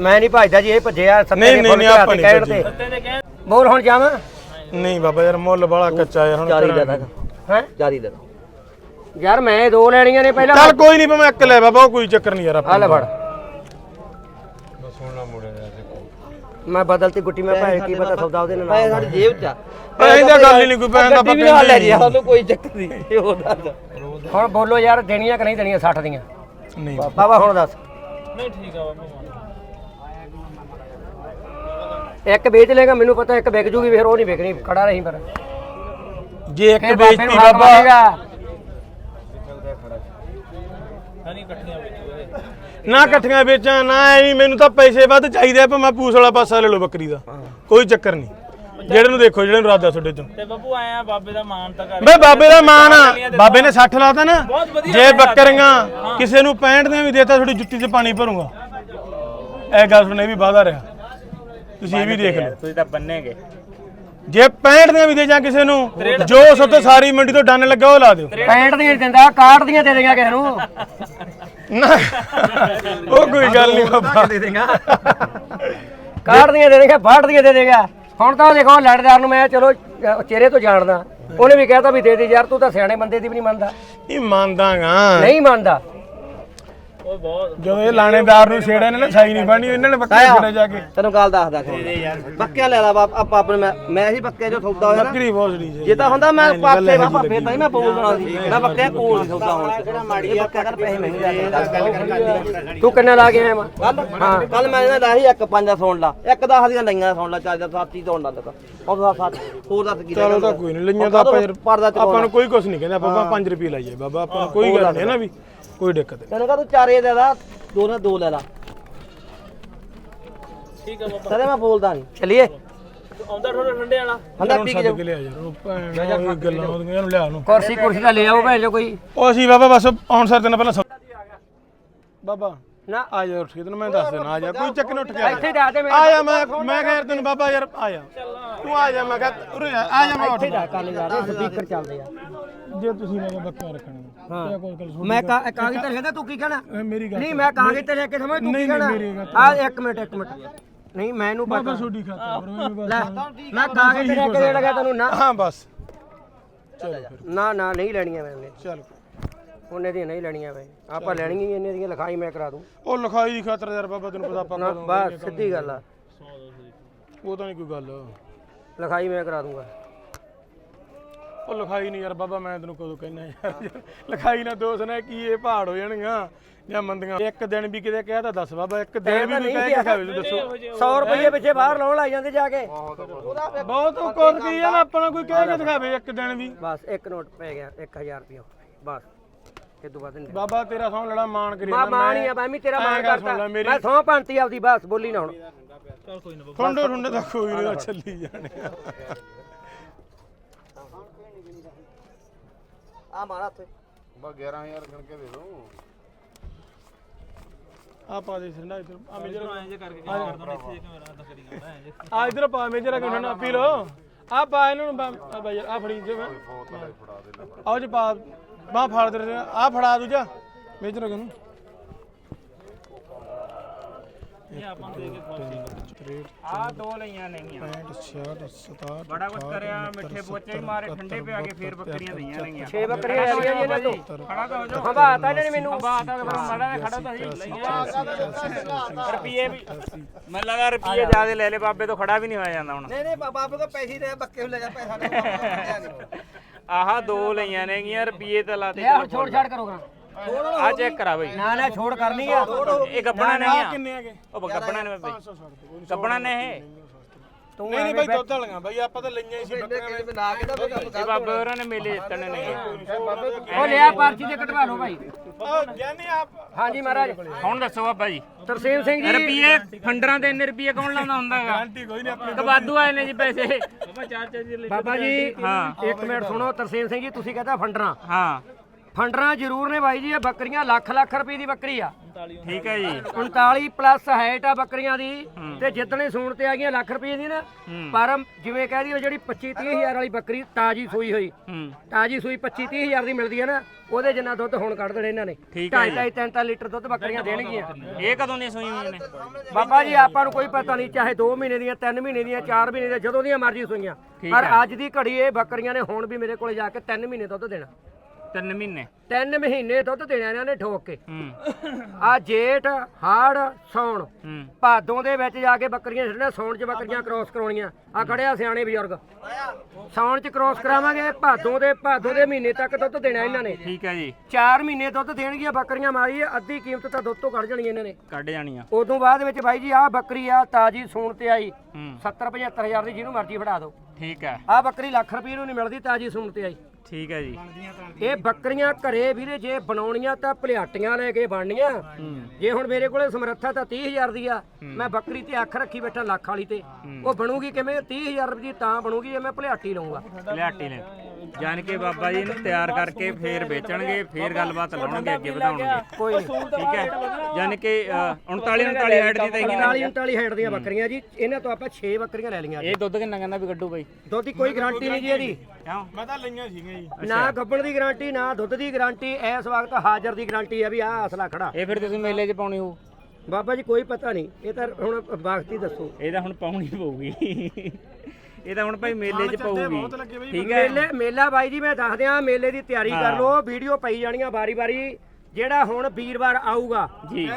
ਮੈਂ ਨਹੀਂ ਭਜਦਾ ਜੀ ਇਹ ਭੱਜਿਆ ਸੱਤੇ ਨਹੀਂ, ਦੇ ਨਹੀਂ, ਨਹੀਂ, ਆਪਾਂ ਤੇ ਨਹੀਂ ਕਹਿਣ। ਤੇ। ਸੱਤੇ ਦੇ ਬੋਲ ਹੁਣ ਜਾਵਾਂ? ਨਹੀਂ ਬਾਬਾ ਯਾਰ ਮੁੱਲ ਬੜਾ ਕੱਚਾ ਯਾਰ ਹੁਣ ਚਾਰੀ ਕਰਾਂ ਦਾ ਕੀ? ਹੈ? ਚਾਰੀ ਦਾ ਯਾਰ ਮੈਂ ਦੋ ਲੈਣੀਆਂ ਨੇ ਪਹਿਲਾਂ। ਚੱਲ ਕੋਈ ਨਹੀਂ ਮੈਂ ਇੱਕ ਲੈ ਬਾਬਾ ਉਹ ਕੋਈ ਚੱਕਰ ਨਹੀਂ ਯਾਰ ਆ ਲੈ ਫੜ। ਮੈਂ ਬਦਲਤੀ ਗੁੱਟੀ ਮੈਂ ਭਾਵੇਂ ਕੀ ਪਤਾ ਸੌਦਾ ਉਹਦੇ ਨਾਲ ਪੈਸੇ ਸਾਡੀ ਜੇਬ 'ਚ ਆ। ਪੈਸੇ ਦਾ ਗੱਲ ਹੀ ਨਹੀਂ ਕੋਈ ਪੈਸੇ ਦਾ ਵੀ ਨਾਲ ਲੈ ਜੀ ਸਾਨੂੰ ਕੋਈ ਚੱਕਰ ਨਹੀਂ। ਇਹ ਦੱਸ। ਹੁਣ ਬੋਲੋ ਯਾਰ ਦੇਣੀਆਂ ਕਿ ਨਹੀਂ ਦੇਣੀਆਂ 60 ਦੀਆਂ? ਨਹੀਂ। ਬਾਬਾ ਹੁਣ ਦੱਸ। ਨਹੀਂ ਠੀਕ ਆ ਬਾਬਾ ਇੱਕ ਵੇਚ ਲੇਗਾ ਮੈਨੂੰ ਪਤਾ ਇੱਕ ਵਿਕ ਜੂਗੀ ਫਿਰ ਉਹ ਨਹੀਂ ਵਿਕਣੀ ਖੜਾ ਰਹੀ ਪਰ ਜੇ ਇੱਕ ਫਿਰ ਬਾਬੇ ਬੇਇੱਜ਼ਤੀ ਨੂੰ ਹੱਕ ਬਾਬਾ। ਮਾਰੇਗਾ ਹਣੀ ਇਕੱਠੀਆਂ ਵਿੱਚ ਨਾ ਇਕੱਠੀਆਂ ਵੇਚਾਂ ਨਾ ਐ ਨਹੀਂ ਮੈਨੂੰ ਤਾਂ ਪੈਸੇ ਵੱਧ ਚਾਹੀਦੇ ਆ ਪਰ ਮੈਂ ਪੂਸ ਵਾਲਾ ਪਾਸਾ ਲੈ ਲਓ ਬੱਕਰੀ ਦਾ। ਕੋਈ ਚੱਕਰ ਨਹੀਂ। ਜਿਹੜੇ ਨੂੰ ਦੇਖੋ ਜਿਹੜੇ ਨੂੰ ਰਾਦਾ ਤੁਹਾਡੇ ਚੋਂ। ਤੇ ਬੱਬੂ ਆਇਆ ਬਾਬੇ ਦਾ ਮਾਨ ਤਾਂ ਕਰ ਬਈ ਬਾਬੇ ਦਾ ਮਾਨ ਆ। ਬਾਬੇ ਨੇ 60 ਲਾਤਾ ਨਾ। ਬਹੁਤ ਵਧੀਆ ਜੇ ਬੱਕਰੀਆਂ ਕਿਸੇ ਨੂੰ 65 ਦੀਆਂ ਵੀ ਦੇਤਾ ਤੁਹਾਡੀ ਜੁੱਤੀ 'ਚ ਪਾਣੀ ਭਰੂੰਗਾ। ਇਹ ਗੱਲ ਸੁਣ ਇਹ ਵੀ ਵਾਦਾ ਰਿਹਾ। ਤੁਸੀਂ ਇਹ ਵੀ ਦੇਖ ਲਓ। ਤੁਸੀਂ ਤਾਂ ਬੰਨੇਗੇ। ਜੇ 65 ਦੀਆਂ ਵੀ ਦੇ ਜਾਂ ਕਿਸੇ ਨੂੰ ਜੋ ਸੋਤੇ ਸਾਰੀ ਮੰਡੀ ਤੋਂ ਡੰਨ ਲੱਗਾ ਉਹ ਲਾ ਦਿਓ। 65 ਦੀਆਂ ਨੀ ਦਿੰਦਾ 61 ਦੀਆਂ ਦੇ ਦੇਗਾ ਕਿਸੇ ਨੂੰ। ਨਾ। ਉਹ ਕੋਈ ਗੱਲ ਨਹੀਂ ਬਾਬਾ। ਦੇ ਦੇਗਾ। 61 ਦੀਆਂ ਦੇ ਦੇਗਾ 62 ਦੀਆਂ ਦੇ ਦੇਗਾ। ਹੁਣ ਤਾਂ ਦੇਖੋ ਲੜਦਾਰ ਨੂੰ ਮੈਂ ਚਲੋ ਅਹ, ਚਿਹਰੇ ਤੋਂ ਜਾਣਦਾ। ਉਹਨੇ ਵੀ ਕਹਿਤਾ ਵੀ ਦੇ ਦੇ ਯਾਰ ਤੂੰ ਤਾਂ ਸਿਆਣੇ ਬੰਦੇ ਦੀ ਵੀ ਨਹੀਂ ਮੰਨਦਾ। ਇਹ ਮੰਨਦਾਗਾ ਨਹੀਂ ਮੰਨਦਾ। ਉਹ ਬਹੁਤ ਜਦੋਂ ਇਹ ਲਾਣੇਦਾਰ ਨੂੰ ਛੇੜਿਆ ਇਹਨਾਂ ਨੇ ਸਾਈ ਨਹੀਂ ਬਣਨੀ ਇਹਨਾਂ ਨੇ ਬੱਕਰੀ ਛੇੜੇ ਜਾ ਕੇ। ਤੈਨੂੰ ਗੱਲ ਦੱਸਦਾ ਬੱਕਿਆ ਲੈ ਲਾ ਬਾਪ ਆਪਾਂ ਆਪਣੇ ਮੈਂ ਮੈਂ ਹੀ ਬੱਕੇ ਜੋ ਸੌਦਾ ਹੋਇਆ ਨਾ। ਬੱਕਰੀ ਬਹੁਤ ਸੜੀ ਜੀ ਜੇ ਤਾਂ ਹੁੰਦਾ ਮੈਂ ਪਾਸੇ ਵਾ ਫੇਰ ਤਾਂ ਹੀ ਮੈਂ ਬੋਲ ਦੇਣਾ ਸੀ। ਮੈਂ ਬੱਕਿਆ ਕੋਲ ਨਹੀਂ ਸੌਦਾ ਹੁਣ। ਇਹ ਬੱਕਿਆ ਕਰ ਪੈਸੇ ਮਹਿੰਗੇ ਜਾਂਦੇ ਤੂੰ ਕਿੰਨਾ ਲਾ ਕੇ ਆਇਆ ਵਾ ਕੱਲ ਹਾਂ ਕੱਲ ਮੈਂ ਇਹਨਾਂ ਲਾਹੀ ਇੱਕ ਪੰਜ ਦਾ ਸੁਣ ਲਾ। ਇੱਕ 10 ਦੀਆਂ ਲਈਆਂ ਸੁਣ ਲਾ ਚਾਰ ਦਾ ਸਾਥੀ ਤੋਂ ਨਾ ਲੱਗਾ ਉਹ ਦਾ ਸਾਥ ਹੋਰ ਦੱਸ ਕੀ ਚਲੋ ਤਾਂ ਕੋਈ ਨਹੀਂ ਲਈਆਂ ਤਾਂ ਆਪਾਂ ਆਪਾਂ ਨੂੰ ਕੋਈ ਕੁਝ ਨਹੀਂ ਕਹਿੰਦਾ ਆਪਾਂ 5 ਰੁਪਏ ਲਾਈਏ ਬਾਬਾ ਆਪਾਂ ਨੂੰ ਕੋਈ ਗੱਲ ਨਹੀਂ ਹੈ ਨਾ ਵੀ? ਕੋਈ ਦਿੱਕਤ ਨਹੀਂ। ਤੈਨੂੰ ਕਹ ਤੂੰ ਚਾਰੇ ਦੇ ਦਾ ਦੋ ਨਾ ਦੋ ਲੈ ਲਾ। ਠੀਕ ਆ ਬਾਬਾ। ਸਰੇ ਮੈਂ ਬੋਲਦਾ ਨਹੀਂ। ਚਲਿਏ। ਆਉਂਦਾ ਥੋੜਾ ਠੰਡੇ ਵਾਲਾ। ਹੰਦਾ ਪੀ ਕੇ ਜਾਓ ਲਿਆ ਯਾਰ ਉਹ ਭੈਣ ਉਹ ਗੱਲਾਂ ਉਹਦੀਆਂ ਨੂੰ ਲਿਆ ਨੂੰ। ਕੁਰਸੀ ਕੁਰਸੀ ਦਾ ਲੈ ਆਓ ਭੈਣ ਜੋ ਕੋਈ। ਉਹ ਅਸੀਂ ਬਾਬਾ ਬਸ ਆਉਣ ਸਰ ਤੈਨੂੰ ਪਹਿਲਾਂ ਬਾਬਾ ਨਾ। ਆ ਜਾ ਉੱਠ ਕੇ ਤੈਨੂੰ ਮੈਂ ਦੱਸ ਦੇਣਾ ਆ ਜਾ ਕੋਈ ਚੱਕਰ ਉੱਠ ਕੇ ਇੱਥੇ ਜਾ। ਦੱਸ ਦੇ ਮੈਂ ਆ ਜਾ ਮੈਂ ਮੈਂ ਕਿਹਾ ਯਾਰ ਤੈਨੂੰ ਬਾਬਾ ਯਾਰ ਆ ਜਾ। ਤੂੰ ਆ ਜਾ ਮੈਂ ਕਿਹਾ ਉਰੇ ਆ ਜਾ ਮੈਂ ਉੱਠ ਇੱਥੇ ਦੱਸ ਕਾਲੇ ਜਾ ਸਪੀਕਰ ਚੱਲਦੇ ਆ। ਜੇ ਤੁਸੀਂ ਬਾਬਾ ਬੱਕਾ ਰੱਖਣਾ। ਹਾਂ। ਮੈਂ ਕਾ ਕਾਗਜ਼ ਤੇ ਲਿਖਦਾ ਤੂੰ ਕੀ ਕਹਿਣਾ? ਇਹ ਮੇਰੀ ਗੱਲ ਨਹੀਂ ਮੈਂ ਕਾਗਜ਼ ਤੇ ਲਿਖ ਕੇ ਸਮਝ ਤੂੰ ਕੀ ਨਹੀਂ, ਕਹਿਣਾ? ਮੇਰੀ ਗੱਲ ਆ ਇੱਕ ਮਿੰਟ ਇੱਕ ਮਿੰਟ। ਨਹੀਂ ਮੈਨੂੰ ਬਾਬਾ ਪਤਾ। ਛੋਡੀ ਖਾਤਰ ਪਰ ਮੈਨੂੰ ਬਸ ਲੈ ਮੈਂ ਕਾਗਜ਼ ਤੇ ਲਿਖ ਕੇ ਦੇਣ ਲੱਗਾ ਤੈਨੂੰ ਨਾ। ਹਾਂ ਬਸ। ਚਲੋ ਫਿਰ। ਨਾ ਨਾ ਨਹੀਂ ਲੈਣੀਆਂ ਮੈਂ ਉਹਨੇ। ਚੱਲ। ਉਹਨੇ ਦੀਆਂ ਨਹੀਂ ਲੈਣੀਆਂ ਮੈਂ। ਆਪਾਂ ਲੈਣੀਆਂ ਹੀ ਇਹਨੇ ਦੀਆਂ ਲਿਖਾਈ ਮੈਂ ਕਰਾ ਦੂੰ। ਉਹ ਲਿਖਾਈ ਦੀ ਖਾਤਰ ਯਾਰ ਬਾਬਾ ਤੈਨੂੰ ਪਤਾ ਆਪਾਂ ਨਾ ਕਦੋਂ ਬਸ ਸਿੱਧੀ ਗੱਲ ਆ। ਉਹ ਤਾਂ ਨਹੀਂ ਕੋਈ ਗੱਲ। ਲਿਖਾਈ ਮੈਂ ਕਰਾ ਦੂੰਗਾ। ਉਹ ਲਿਖਾਈ ਨਹੀਂ ਯਾਰ ਬਾਬਾ ਮੈਂ ਤੈਨੂੰ ਕਦੋਂ ਕਹਿਣਾ ਯਾਰ। ਲਿਖਾਈ ਨਾ ਦੋਸ ਨਾ ਕੀ ਇਹ ਪਹਾੜ ਹੋ ਜਾਣਗੀਆਂ ਜਾਂ ਮੰਦੀਆਂ। ਇੱਕ ਦਿਨ ਵੀ ਕਿਤੇ ਕਹਿ ਤਾਂ ਦੱਸ ਬਾਬਾ ਇੱਕ ਦਿਨ ਵੀ ਕੋਈ ਕਹਿ ਕੇ ਖਾਵੇ ਦੱਸੋ। 100 ਰੁਪਏ ਪਿੱਛੇ ਬਾਹਰ ਲਾਉਣ ਲੱਗ ਜਾਂਦੇ ਜਾ ਕੇ। ਬਹੁਤ ਕੋਤ ਕੀ ਆ ਨਾ ਆਪਣਾ ਕੋਈ ਕਹਿ ਕੇ ਦਿਖਾਵੇ ਇੱਕ ਦਿਨ ਵੀ। ਬਸ ਇੱਕ ਨੋਟ ਪੈ ਗਿਆ 1000 ਰੁਪਏ ਬਸ। ਇਹ ਤੋਂ ਵੱਧ ਨਹੀਂ ਬਾਬਾ ਤੇਰਾ ਸੌਂ ਲੜਾ ਮਾਨ ਕਰੀ ਬਾ ਮਾਣੀ ਆ ਮੈਂ ਤੇਰਾ ਮਾਣ ਮੇਰੀ। ਮੈਂ ਸੌ ਪੰਤੀ ਆਪਦੀ ਬਸ ਬੋਲੀ ਨਾ ਹੁਣ। ਚਲ ਕੋਈ ਨਾ ਠੰਡੇ ਠੰਡੇ ਤਾਂ ਕੋਈ ਨਹੀਂ ਚੱਲੀ ਜਾਣੇ ਆ। ਮਾਰਾ ਤੇ। ਆ ਪਾ ਦੇ ਸਿੰਡਾ ਇੱਧਰ। ਆ ਮੇਜਰ ਐਂ ਜੇ ਕਰਕੇ ਗੱਲ ਕਰ ਦੋ ਇੱਥੇ ਜੇ ਮੇਰਾ ਤਾਂ ਕਰੀ ਜਾਂਦਾ ਐਂ ਜੇ। ਆ ਇੱਧਰ ਪਾ ਮੇਜਰ ਕਿ ਨਾ ਪੀ ਲੋ ਆ ਪਾ ਇਹਨਾਂ ਨੂੰ ਆ ਬਾਈ ਆ ਫੜੀ ਜੇ ਆਓ ਜੀ ਪਾ ਬਾਹ ਫੜ ਦੇ ਆ ਫੜਾ ਦੂਜਾ। ਮੇਜਰ ਕਿ ਨੂੰ ਇਹ ਆਪਾਂ ਦੇ ਕੇ ਖੁਸ਼ ਆ ਦੋ ਲਈਆਂ ਨੇਗੀਆਂ। 65 66 67 ਬੜਾ ਕੁਝ ਕਰਿਆ ਮਿੱਠੇ ਪੋਚੇ ਹੀ ਮਾਰੇ ਠੰਡੇ ਪਿਆ ਕੇ ਫੇਰ ਬੱਕਰੀਆਂ ਦਈਆਂ ਨੇਗੀਆਂ। 6 ਬੱਕਰੀਆਂ ਲੈ ਲਈਆਂ ਜੀ ਇਹਨਾਂ ਤੋਂ। ਖੜਾ ਤਾਂ ਹੋ ਜਾਓ। ਹਵਾਤਾ ਇਹਨਾਂ ਨੇ ਮੈਨੂੰ ਬਾਤ ਆ ਫਿਰ ਮੜਾ ਨੇ ਖੜਾ ਤਾਂ ਸੀ ਰੁਪਏ ਵੀ। ਮੈਨੂੰ ਲੱਗਾ ਰੁਪਏ ਜ਼ਿਆਦਾ ਲੈ ਲੈ ਬਾਬੇ ਤੋਂ ਖੜਾ ਵੀ ਨਹੀਂ ਹੋਇਆ ਜਾਂਦਾ ਹੁਣ। ਨਹੀਂ ਨਹੀਂ ਬਾਬਾ ਕੋ ਪੈਸੇ ਦੇ ਬੱਕੇ ਨੂੰ ਲੈ ਜਾ ਪੈਸਾ ਨਹੀਂ ਆਹ ਦੋ ਲਈਆਂ ਨੇਗੀਆਂ ਰੁਪਏ ਤਾਂ ਲਾਤੇ ਛੋੜ ਛਾੜ ਕਰੋਗਾ ਆ ਚੈੱਕ ਕਰਾ ਬਈ। ਨਾ ਨਾ ਛੋੜ ਕਰਨੀ ਆ। ਇਹ ਗੱਬਣਾ ਨਹੀਂ ਆ। ਕਿੰਨੇ ਹੈਗੇ ਉਹ ਗੱਬਣਾ ਨੇ ਬਈ। ਗੱਬਣਾ ਨੇ ਇਹ? ਤੂੰ ਨਹੀਂ ਨਹੀਂ ਬਾਈ ਦੁੱਧ ਵਾਲੀਆਂ ਬਾਈ ਆਪਾਂ ਤਾਂ ਲਈਆਂ ਹੀ ਸੀ ਬੱਕਰੀਆਂ ਨਾ ਕਿਦਾ ਇਹ ਬਾਬੇ ਹੋਰਾਂ ਨੇ ਮੇਲੇ ਜਿੱਤਣੇ ਨੇ ਉਹ ਲਿਆ ਪਰਚੀ ਤੇ ਕਟਵਾ ਲਓ ਭਾਈ। ਜਾਨੀ ਆਪ। ਹਾਂਜੀ ਮਹਾਰਾਜ। ਹੁਣ ਦੱਸੋ ਬਾਬਾ ਜੀ ਤਰਸੇਮ ਸਿੰਘ ਜੀ। ਰੁਪਏ ਫੰਡਰਾਂ ਦੇ ਇੰਨੇ ਰੁਪਏ ਕੌਣ ਲਾਉਂਦਾ ਹੁੰਦਾ ਹੈਗਾ? ਆਂਟੀ ਕੋਈ ਨਹੀਂ ਆਪਣੀ। ਤਬਾਦੂ ਆਏ ਨੇ ਜੀ ਪੈਸੇ। ਬਾਬਾ ਚਾਰ ਚਾਰ ਜੀ ਬਾਬਾ ਜੀ ਹਾਂ। ਇੱਕ ਮਿੰਟ ਸੁਣੋ ਤਰਸੇਮ ਸਿੰਘ ਜੀ ਤੁਸੀਂ ਕਹਿੰਦਾ ਫੰਡਰਾਂ। ਹਾਂ। ਫੰਡਰਾਂ ਜ਼ਰੂਰ ਨੇ ਬਾਈ ਜੀ ਇਹ ਬੱਕਰੀਆਂ ਲੱਖ ਲੱਖ ਰੁਪਏ ਦੀ ਬੱਕਰੀ ਆ। ਠੀਕ ਹੈ ਜੀ। 39 ਪਲੱਸ ਹਾਈਟ ਆ ਬੱਕਰੀਆਂ ਦੀ ਤੇ ਜਿੱਦਣੇ ਸੂਣ ਤੇ ਆ ਗਈਆਂ ਲੱਖ ਰੁਪਏ ਦੀ ਨਾ ਪਰ ਜਿਵੇਂ ਕਹਿ ਦਈਏ ਜਿਹੜੀ 25 30 ਹਜ਼ਾਰ ਵਾਲੀ ਬੱਕਰੀ ਤਾਜੀ ਸੂਈ ਹੋਈ। ਤਾਜੀ ਸੂਈ 25 30 ਹਜ਼ਾਰ ਦੀ ਮਿਲਦੀ ਹੈ ਨਾ ਉਹਦੇ ਜਿੰਨਾ ਦੁੱਧ ਹੁਣ ਕੱਢ ਦੇਣੇ ਇਹਨਾਂ ਨੇ। ਠੀਕ ਹੈ 2.5 3 3 ਲੀਟਰ ਦੁੱਧ ਬੱਕਰੀਆਂ ਦੇਣਗੀਆਂ। ਇਹ ਕਦੋਂ ਦੀਆਂ ਸੂਈਆਂ ਹੋਈਆਂ ਨੇ? ਬਾਬਾ ਜੀ ਆਪਾਂ ਨੂੰ ਕੋਈ ਪਤਾ ਨਹੀਂ ਚਾਹੇ 2 ਮਹੀਨੇ ਦੀਆਂ 3 ਮਹੀਨੇ ਦੀਆਂ 4 ਮਹੀਨੇ ਦੀਆਂ ਜਦੋਂ ਦੀਆਂ ਮਰਜ਼ੀ ਸੂਈਆਂ। ਪਰ ਅੱਜ ਦੀ ਘੜੀ ਇਹ ਬੱਕਰੀਆਂ ਨੇ ਹੁਣ ਵੀ ਮੇਰੇ ਕੋਲੇ ਜਾ ਕੇ 3 ਮਹੀਨੇ ਦੁੱਧ ਦੇਣਾ। ਤਿੰਨ ਮਹੀਨੇ। 3 ਮਹੀਨੇ ਦੁੱਧ ਦੇਣਾ ਇਹਨਾਂ ਨੇ ਠੋਕ ਕੇ। ਹੂੰ। ਆ ਜੇਠ ਹਾੜ ਸੌਣ। ਹੂੰ। ਭਾਦੋਂ ਦੇ ਵਿੱਚ ਜਾ ਕੇ ਬੱਕਰੀਆਂ ਛੱਡਣਾ ਸੌਣ 'ਚ ਬੱਕਰੀਆਂ ਕ੍ਰੋਸ ਕਰਾਉਣੀਆਂ। ਆ ਖੜਿਆ ਸਿਆਣੇ ਬਜ਼ੁਰਗ। ਸੌਣ 'ਚ ਕ੍ਰੋਸ ਕਰਾਵਾਂਗੇ ਭਾਦੋਂ ਦੇ ਭਾਦੋਂ ਦੇ ਮਹੀਨੇ ਤੱਕ ਦੁੱਧ ਦੇਣਾ ਇਹਨਾਂ ਨੇ। ਠੀਕ ਹੈ ਜੀ। 4 ਮਹੀਨੇ ਦੁੱਧ ਦੇਣਗੀਆਂ ਬੱਕਰੀਆਂ ਮਾਰੀ ਅੱਧੀ ਕੀਮਤ ਤਾਂ ਦੁੱਧ ਤੋਂ ਕੱਢ ਜਾਣੀ ਇਹਨਾਂ ਨੇ। ਕੱਢ ਜਾਣੀਆਂ ਉਦੋਂ ਬਾਅਦ ਵਿੱਚ ਬਾਈ ਜੀ ਆਹ ਬੱਕਰੀ ਆ ਤਾਜੀ ਸੂਣ ਤੇ ਆਈ। ਹੂੰ। 70 75 ਹਜ਼ਾਰ ਦੀ ਜਿਹਨੂੰ ਮਰਜ਼ੀ ਫੜਾ ਦਿਓ। ਠੀਕ ਹੈ। ਆਹ ਬੱਕਰੀ ਲੱਖ ਰੁਪਏ ਨੂੰ ਨਹੀਂ ਮਿਲਦੀ ਤਾਜੀ ਸੂਣ ਤੇ ਆਈ। ਠੀਕ ਹੈ ਜੀ। ਇਹ ਬੱਕਰੀਆਂ ਘਰੇ ਵੀਰੇ ਜੇ ਬਣਾਉਣੀਆਂ ਤਾਂ ਭਲਿਆਟੀਆਂ ਲੈ ਕੇ ਬਣਨੀਆਂ। ਜੇ ਹੁਣ ਮੇਰੇ ਕੋਲੇ ਸਮਰੱਥਾ ਤਾਂ 30000 ਦੀ ਆ ਮੈਂ ਬੱਕਰੀ ਤੇ ਅੱਖ ਰੱਖੀ ਬੈਠਾ ਲੱਖ ਵਾਲੀ ਤੇ। ਉਹ ਬਣੂਗੀ ਕਿਵੇਂ? 30000 ਰੁਪਏ ਦੀ ਤਾਂ ਬਣੂਗੀ ਜੇ ਮੈਂ ਭਲਿਆਟੀ ਲਊਂਗਾ। ਲਿਆਟੀ ਨੇ ਜਾਣ ਕੇ ਬਾਬਾ ਜੀ ਇਹਨੂੰ ਤਿਆਰ ਕਰਕੇ ਫੇਰ ਵੇਚਣਗੇ ਫੇਰ ਗੱਲਬਾਤ ਲਾਉਣਗੇ ਅੱਗੇ ਵਧਾਉਣਗੇ। ਕੋਈ ਠੀਕ ਹੈ। ਜਾਣ ਕੇ ਅ, 39 39 ਹਾਈਟ ਦੀ ਤਾਂ ਹੈਗੀ ਨਾ 39 39 ਹੈਡ ਦੀਆਂ ਬੱਕਰੀਆਂ ਜੀ। ਇਹਨਾਂ ਤੋਂ ਆਪਾਂ 6 ਬੱਕਰੀਆਂ ਲੈ ਲਈਆਂ ਇਹ ਦੁੱਧ ਕਿੰਨਾ ਕਹਿੰਦਾ ਵੀ ਕੱਢੂ ਬਾਈ? ਦੁੱਧ ਦੀ ਕੋਈ ਗਾਰੰਟੀ ਨਹੀਂ ਜੀ ਇਹਦੀ। ਕਿਉਂ ਮੈਂ ਤਾਂ ਲਈਆਂ ਸੀਗੀਆਂ ਜੀ ਨਾ ਗੱਬਣ ਦੀ ਗਾਰੰਟੀ ਨਾ ਦੁੱਧ ਦੀ ਗਾਰੰਟੀ ਇਸ ਵਕਤ ਹਾਜ਼ਰ ਦੀ ਗਾਰੰਟੀ ਆ ਵੀ ਆਹ ਅਸਲਾ ਖੜਾ। ਇਹ ਫਿਰ ਤੁਸੀਂ ਮੇਲੇ 'ਚ ਪਾਉਣੀ ਹੋਊ? ਬਾਬਾ ਜੀ ਕੋਈ ਪਤਾ ਨਹੀਂ। ਇਹ ਤਾਂ ਹੁਣ ਵਕਤ ਹੀ ਦੱਸੋ। ਇਹ ਤਾਂ ਹੁਣ ਪਾਉਣੀ ਪਊਗੀ। ਇਹ ਤਾਂ ਹੁਣ ਭਾਈ ਮੇਲੇ 'ਚ ਪਊਗੀ। ਠੀਕ ਹੈ। ਮੇਲੇ ਮੇਲਾ ਬਾਈ ਜੀ ਮੈਂ ਦੱਸ ਦਿਆਂ ਮੇਲੇ ਦੀ ਤਿਆਰੀ ਕਰ ਲਓ। ਵੀਡੀਓ ਪਈ ਜਾਣੀਆਂ ਵਾਰੀ-ਵਾਰੀ। ਜਿਹੜਾ ਹੁਣ ਵੀਰਵਾਰ ਆਊਗਾ ਜੀ।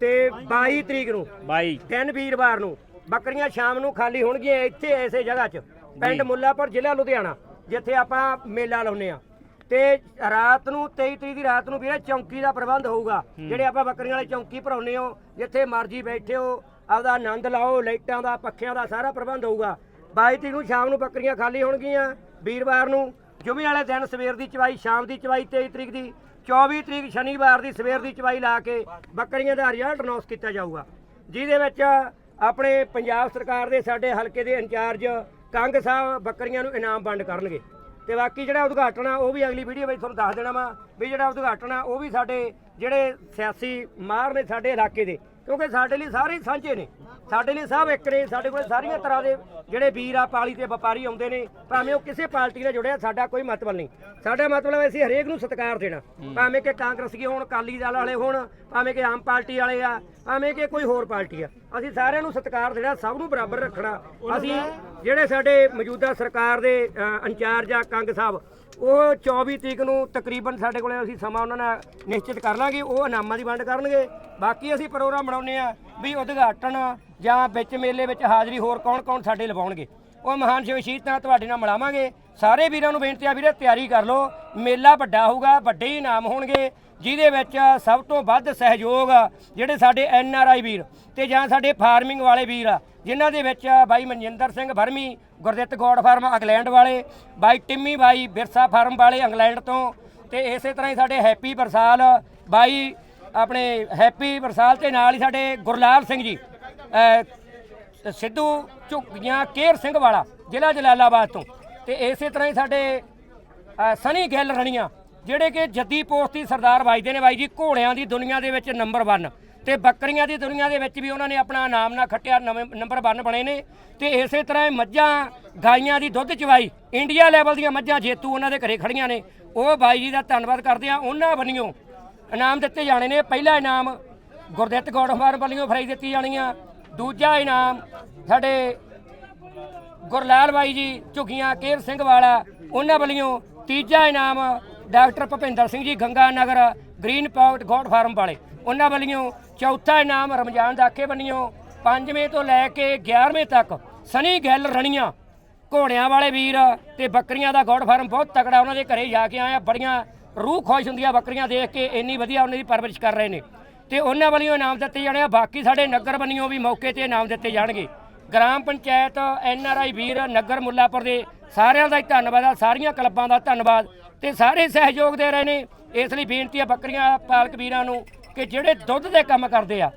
ਤੇ 22 ਤਰੀਕ ਨੂੰ ਬਾਈ। ਦਿਨ ਵੀਰਵਾਰ ਨੂੰ। ਬੱਕਰੀਆਂ ਸ਼ਾਮ ਨੂੰ ਖਾਲੀ ਹੋਣਗੀਆਂ ਇੱਥੇ ਐਸੇ ਜਗ੍ਹਾ 'ਚ। ਪਿੰਡ ਮੁੱਲਾਪੁਰ ਜ਼ਿਲ੍ਹਾ ਲੁਧਿਆਣਾ। ਜਿੱਥੇ ਆਪਾਂ ਮੇਲਾ ਲਾਉਨੇ ਆ ਤੇ ਰਾਤ ਨੂੰ 23 ਤਰੀਕ ਦੀ ਰਾਤ ਨੂੰ ਵੀਰੇ ਚੌਂਕੀ ਦਾ ਪ੍ਰਬੰਧ ਹੋਊਗਾ। ਜਿਹੜੇ ਆਪਾਂ ਬੱਕਰੀਆਂ ਵਾਲੀ ਚੌਂਕੀ ਭਰਾਉਨੇ ਹੋ ਜਿੱਥੇ ਮਰਜ਼ੀ ਬੈਠੇ ਹੋ ਆਪਦਾ ਆਨੰਦ ਲਾਓ ਲਾਈਟਾਂ ਦਾ ਪੱਖਿਆਂ ਦਾ ਸਾਰਾ ਪ੍ਰਬੰਧ ਹੋਊਗਾ। 22 ਤਰੀਕ ਨੂੰ ਸ਼ਾਮ ਨੂੰ ਬੱਕਰੀਆਂ ਖਾਲੀ ਹੋਣਗੀਆਂ ਵੀਰਵਾਰ ਨੂੰ। ਜੁਮੇ ਵਾਲੇ ਦਿਨ ਸਵੇਰ ਦੀ ਚਵਾਈ ਸ਼ਾਮ ਦੀ ਚਵਾਈ 23 ਤਰੀਕ ਦੀ 24 ਤਰੀਕ ਸ਼ਨੀਵਾਰ ਦੀ ਸਵੇਰ ਦੀ ਚਵਾਈ ਲਾ ਕੇ ਬੱਕਰੀਆਂ ਦਾ ਰਿਜ਼ਲਟ ਅਨਾਉਂਸ ਕੀਤਾ ਜਾਊਗਾ। ਜਿਹਦੇ ਵਿੱਚ ਆਪਣੇ ਪੰਜਾਬ ਸਰਕਾਰ ਦੇ ਸਾਡੇ ਹਲਕੇ ਦੇ ਇੰਚਾਰਜ ਕੰਗ ਸਾਹਿਬ ਬੱਕਰੀਆਂ ਨੂੰ ਇਨਾਮ ਵੰਡ ਕਰਨਗੇ। ਤੇ ਬਾਕੀ ਜਿਹੜਾ ਉਦਘਾਟਨ ਆ, ਉਹ ਵੀ ਅਗਲੀ ਵੀਡੀਓ ਵਿੱਚ ਤੁਹਾਨੂੰ ਦੱਸ ਦੇਣਾ ਵਾ ਵੀ ਜਿਹੜਾ ਉਦਘਾਟਨ ਆ, ਉਹ ਵੀ ਸਾਡੇ ਜਿਹੜੇ ਸਿਆਸੀ ਮਾਰ ਨੇ ਸਾਡੇ ਇਲਾਕੇ ਦੇ, ਕਿਉਂਕਿ ਸਾਡੇ ਲਈ ਸਾਰੇ ਸਾਂਝੇ ਨੇ। ਸਾਡੇ ਲਈ ਸਭ ਇੱਕ ਨੇ, ਸਾਡੇ ਕੋਲ ਸਾਰੀਆਂ ਤਰ੍ਹਾਂ ਦੇ ਜਿਹੜੇ ਵੀਰ ਆ ਪਾਲੀ ਤੇ ਵਪਾਰੀ ਆਉਂਦੇ ਨੇ ਭਾਵੇਂ ਉਹ ਕਿਸੇ ਪਾਰਟੀ ਨਾਲ ਜੁੜਿਆ ਸਾਡਾ ਕੋਈ ਮਤਲਬ ਨਹੀਂ। ਸਾਡਾ ਮਤਲਬ ਅਸੀਂ ਹਰੇਕ ਨੂੰ ਸਤਿਕਾਰ ਦੇਣਾ। ਭਾਵੇਂ ਕਿ ਕਾਂਗਰਸੀ ਹੋਣ ਅਕਾਲੀ ਦਲ ਵਾਲੇ ਹੋਣ ਭਾਵੇਂ ਕਿ ਆਮ ਪਾਰਟੀ ਵਾਲੇ ਆ ਭਾਵੇਂ ਕਿ ਕੋਈ ਹੋਰ ਪਾਰਟੀ ਆ ਅਸੀਂ ਸਾਰਿਆਂ ਨੂੰ ਸਤਿਕਾਰ ਦੇਣਾ ਸਭ ਨੂੰ ਬਰਾਬਰ ਰੱਖਣਾ। ਅਸੀਂ ਜਿਹੜੇ ਸਾਡੇ ਮੌਜੂਦਾ ਸਰਕਾਰ ਦੇ ਇੰਚਾਰਜ ਆ ਕੰਗ ਸਾਹਿਬ ਉਹ 24 ਤਰੀਕ ਨੂੰ ਤਕਰੀਬਨ ਸਾਡੇ ਕੋਲੇ ਅਸੀਂ ਸਮਾਂ ਉਹਨਾਂ ਨਾਲ ਨਿਸ਼ਚਿਤ ਕਰ ਲਾਂਗੇ ਉਹ ਇਨਾਮਾਂ ਦੀ ਵੰਡ ਕਰਨਗੇ। ਬਾਕੀ ਅਸੀਂ ਪ੍ਰੋਗਰਾਮ ਬਣਾਉਨੇ ਆ ਵੀ ਉਦਘਾਟਨ ਜਾਂ ਵਿੱਚ ਮੇਲੇ ਵਿੱਚ ਹਾਜ਼ਰੀ ਹੋਰ ਕੌਣ-ਕੌਣ ਸਾਡੇ ਲਵਾਉਣਗੇ ਉਹ ਮਹਾਨ ਸ਼ਿਵ ਸ਼ਹੀਦਾਂ ਤੁਹਾਡੇ ਨਾਲ ਮਿਲਾਵਾਂਗੇ। ਸਾਰੇ ਵੀਰਾਂ ਨੂੰ ਬੇਨਤੀ ਆ, ਵੀਰੇ, ਤਿਆਰੀ ਕਰ ਲਓ। ਮੇਲਾ ਵੱਡਾ ਹੋਊਗਾ, ਵੱਡੇ ਹੀ ਇਨਾਮ ਹੋਣਗੇ, ਜਿਹਦੇ ਵਿੱਚ ਸਭ ਤੋਂ ਵੱਧ ਸਹਿਯੋਗ ਜਿਹੜੇ ਸਾਡੇ ਐਨ ਆਰ ਆਈ ਵੀਰ ਤੇ ਜਾਂ ਸਾਡੇ ਫਾਰਮਿੰਗ ਵਾਲੇ ਵੀਰ ਆ, ਜਿਨ੍ਹਾਂ ਦੇ ਵਿੱਚ ਬਾਈ Manjinder Singh vermi, Gurdit God farm England ਵਾਲੇ, ਬਾਈ ਟਿੰਮੀ, ਬਾਈ ਬਿਰਸਾ ਫਾਰਮ ਵਾਲੇ ਇੰਗਲੈਂਡ ਤੋਂ ਤੇ ਇਸੇ ਤਰ੍ਹਾਂ ਹੀ ਸਾਡੇ ਹੈਪੀ ਬਰਸਾਲ, ਬਾਈ ਆਪਣੇ ਹੈਪੀ ਬਰਸਾਲ ਤੇ ਨਾਲ ਹੀ ਸਾਡੇ ਗੁਰਲਾਲ ਸਿੰਘ ਜੀ ਸਿੱਧੂ ਝੁੱਗੀਆਂ ਕੇਰ ਸਿੰਘ ਵਾਲਾ, ਜ਼ਿਲ੍ਹਾ ਜਲਾਲਾਬਾਦ ਤੋਂ। ਤੇ ਇਸੇ ਤਰ੍ਹਾਂ ਹੀ ਸਾਡੇ, ਅਹ, ਸਨੀ ਗਿੱਲ ਰਣੀਆਂ, ਜਿਹੜੇ ਕਿ ਜੱਦੀ ਪੋਸਤੀ ਸਰਦਾਰ ਵੱਜਦੇ ਨੇ ਬਾਈ ਜੀ, ਘੋੜਿਆਂ ਦੀ ਦੁਨੀਆ ਦੇ ਵਿੱਚ ਨੰਬਰ 1 ਤੇ ਬੱਕਰੀਆਂ ਦੀ ਦੁਨੀਆ ਦੇ ਵਿੱਚ ਵੀ ਉਹਨਾਂ ਨੇ ਆਪਣਾ ਨਾਮ ਨਾ ਖੱਟਿਆ, ਨਵੇਂ ਨੰਬਰ 1 ਬਣੇ ਨੇ। ਤੇ ਇਸੇ ਤਰ੍ਹਾਂ ਹੀ ਮੱਝਾਂ, ਗਾਈਆਂ ਦੀ ਦੁੱਧ ਚਵਾਈ, ਇੰਡੀਆ ਲੈਵਲ ਦੀਆਂ ਮੱਝਾਂ ਜੇਤੂ ਉਹਨਾਂ ਦੇ ਘਰੇ ਖੜੀਆਂ ਨੇ। ਉਹ ਬਾਈ ਜੀ ਦਾ ਧੰਨਵਾਦ ਕਰਦੇ ਆ ਉਹਨਾਂ ਵੱਲੋਂ ਇਨਾਮ ਦਿੱਤੇ ਜਾਣੇ ਨੇ। ਪਹਿਲਾ ਇਨਾਮ ਗੁਰਦਿੱਤ ਗੌਡ ਵੱਲੋਂ ਫਰਾਈ ਦਿੱਤੀ ਜਾਣੀ ਆ। ਦੂਜਾ ਇਨਾਮ ਸਾਡੇ ਗੁਰਲਾਲ ਬਾਈ ਜੀ, ਝੁੱਗੀਆਂ, ਕੇਰ ਸਿੰਘ ਵਾਲਾ, ਉਹਨਾਂ ਵੱਲੋਂ ਤੀਜਾ ਇਨਾਮ ਡਾਕਟਰ ਭੁਪਿੰਦਰ ਸਿੰਘ ਜੀ, ਗੰਗਾ ਨਗਰ, ਗ੍ਰੀਨ ਪਾਊਟ ਗੋਡ ਫਾਰਮ ਵਾਲੇ। ਉਹਨਾਂ ਵੱਲੋਂ ਚੌਥਾ ਇਨਾਮ ਰਮਜ਼ਾਨ ਦਾਖੇ ਵੱਲੋਂ ਪੰਜਵੇਂ ਤੋਂ ਲੈ ਕੇ 11ਵੇਂ ਤੱਕ ਸਨੀ ਗਿੱਲ, ਰਣੀਆਂ, ਘੋੜਿਆਂ ਵਾਲੇ ਵੀਰ ਤੇ ਬੱਕਰੀਆਂ ਦਾ ਗੋਡ ਫਾਰਮ ਬਹੁਤ ਤਕੜਾ। ਉਹਨਾਂ ਦੇ ਘਰੇ ਜਾ ਕੇ ਆਇਆ, ਬੜੀਆਂ ਰੂਹ ਖੁਸ਼ ਹੁੰਦੀਆਂ ਬੱਕਰੀਆਂ ਦੇਖ ਕੇ, ਇੰਨੀ ਵਧੀਆ ਉਹਨਾਂ ਦੀ ਪਰਵਰਿਸ਼ ਕਰ ਰਹੇ ਨੇ। ਤੇ ਉਹਨਾਂ ਵੱਲੋਂ ਇਨਾਮ ਦਿੱਤੇ ਜਾਣੇ ਆ। ਬਾਕੀ ਸਾਡੇ ਨਗਰ ਵੱਲੋਂ ਵੀ ਮੌਕੇ ਤੇ ਇਨਾਮ ਦਿੱਤੇ ਜਾਣਗੇ। Gram panchayat N R I Veer Nagar Mullanpur ਦੇ ਸਾਰਿਆਂ ਦਾ ਹੀ ਧੰਨਵਾਦ ਆ। ਸਾਰੀਆਂ ਕਲੱਬਾਂ ਦਾ ਧੰਨਵਾਦ ਤੇ ਸਾਰੇ ਸਹਿਯੋਗ ਦੇ ਰਹੇ ਨੇ। ਇਸ ਲਈ ਬੇਨਤੀ ਆ ਬੱਕਰੀਆਂ ਪਾਲਕ ਵੀਰਾਂ ਨੂੰ ਕਿ ਜਿਹੜੇ ਦੁੱਧ ਦੇ ਕੰਮ ਕਰਦੇ ਆ,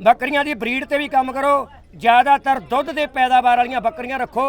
ਬੱਕਰੀਆਂ ਦੀ ਬਰੀਡ ਤੇ ਵੀ ਕੰਮ ਕਰੋ। ਜ਼ਿਆਦਾਤਰ ਦੁੱਧ ਦੇ ਪੈਦਾਵਾਰ ਵਾਲੀਆਂ ਬੱਕਰੀਆਂ ਰੱਖੋ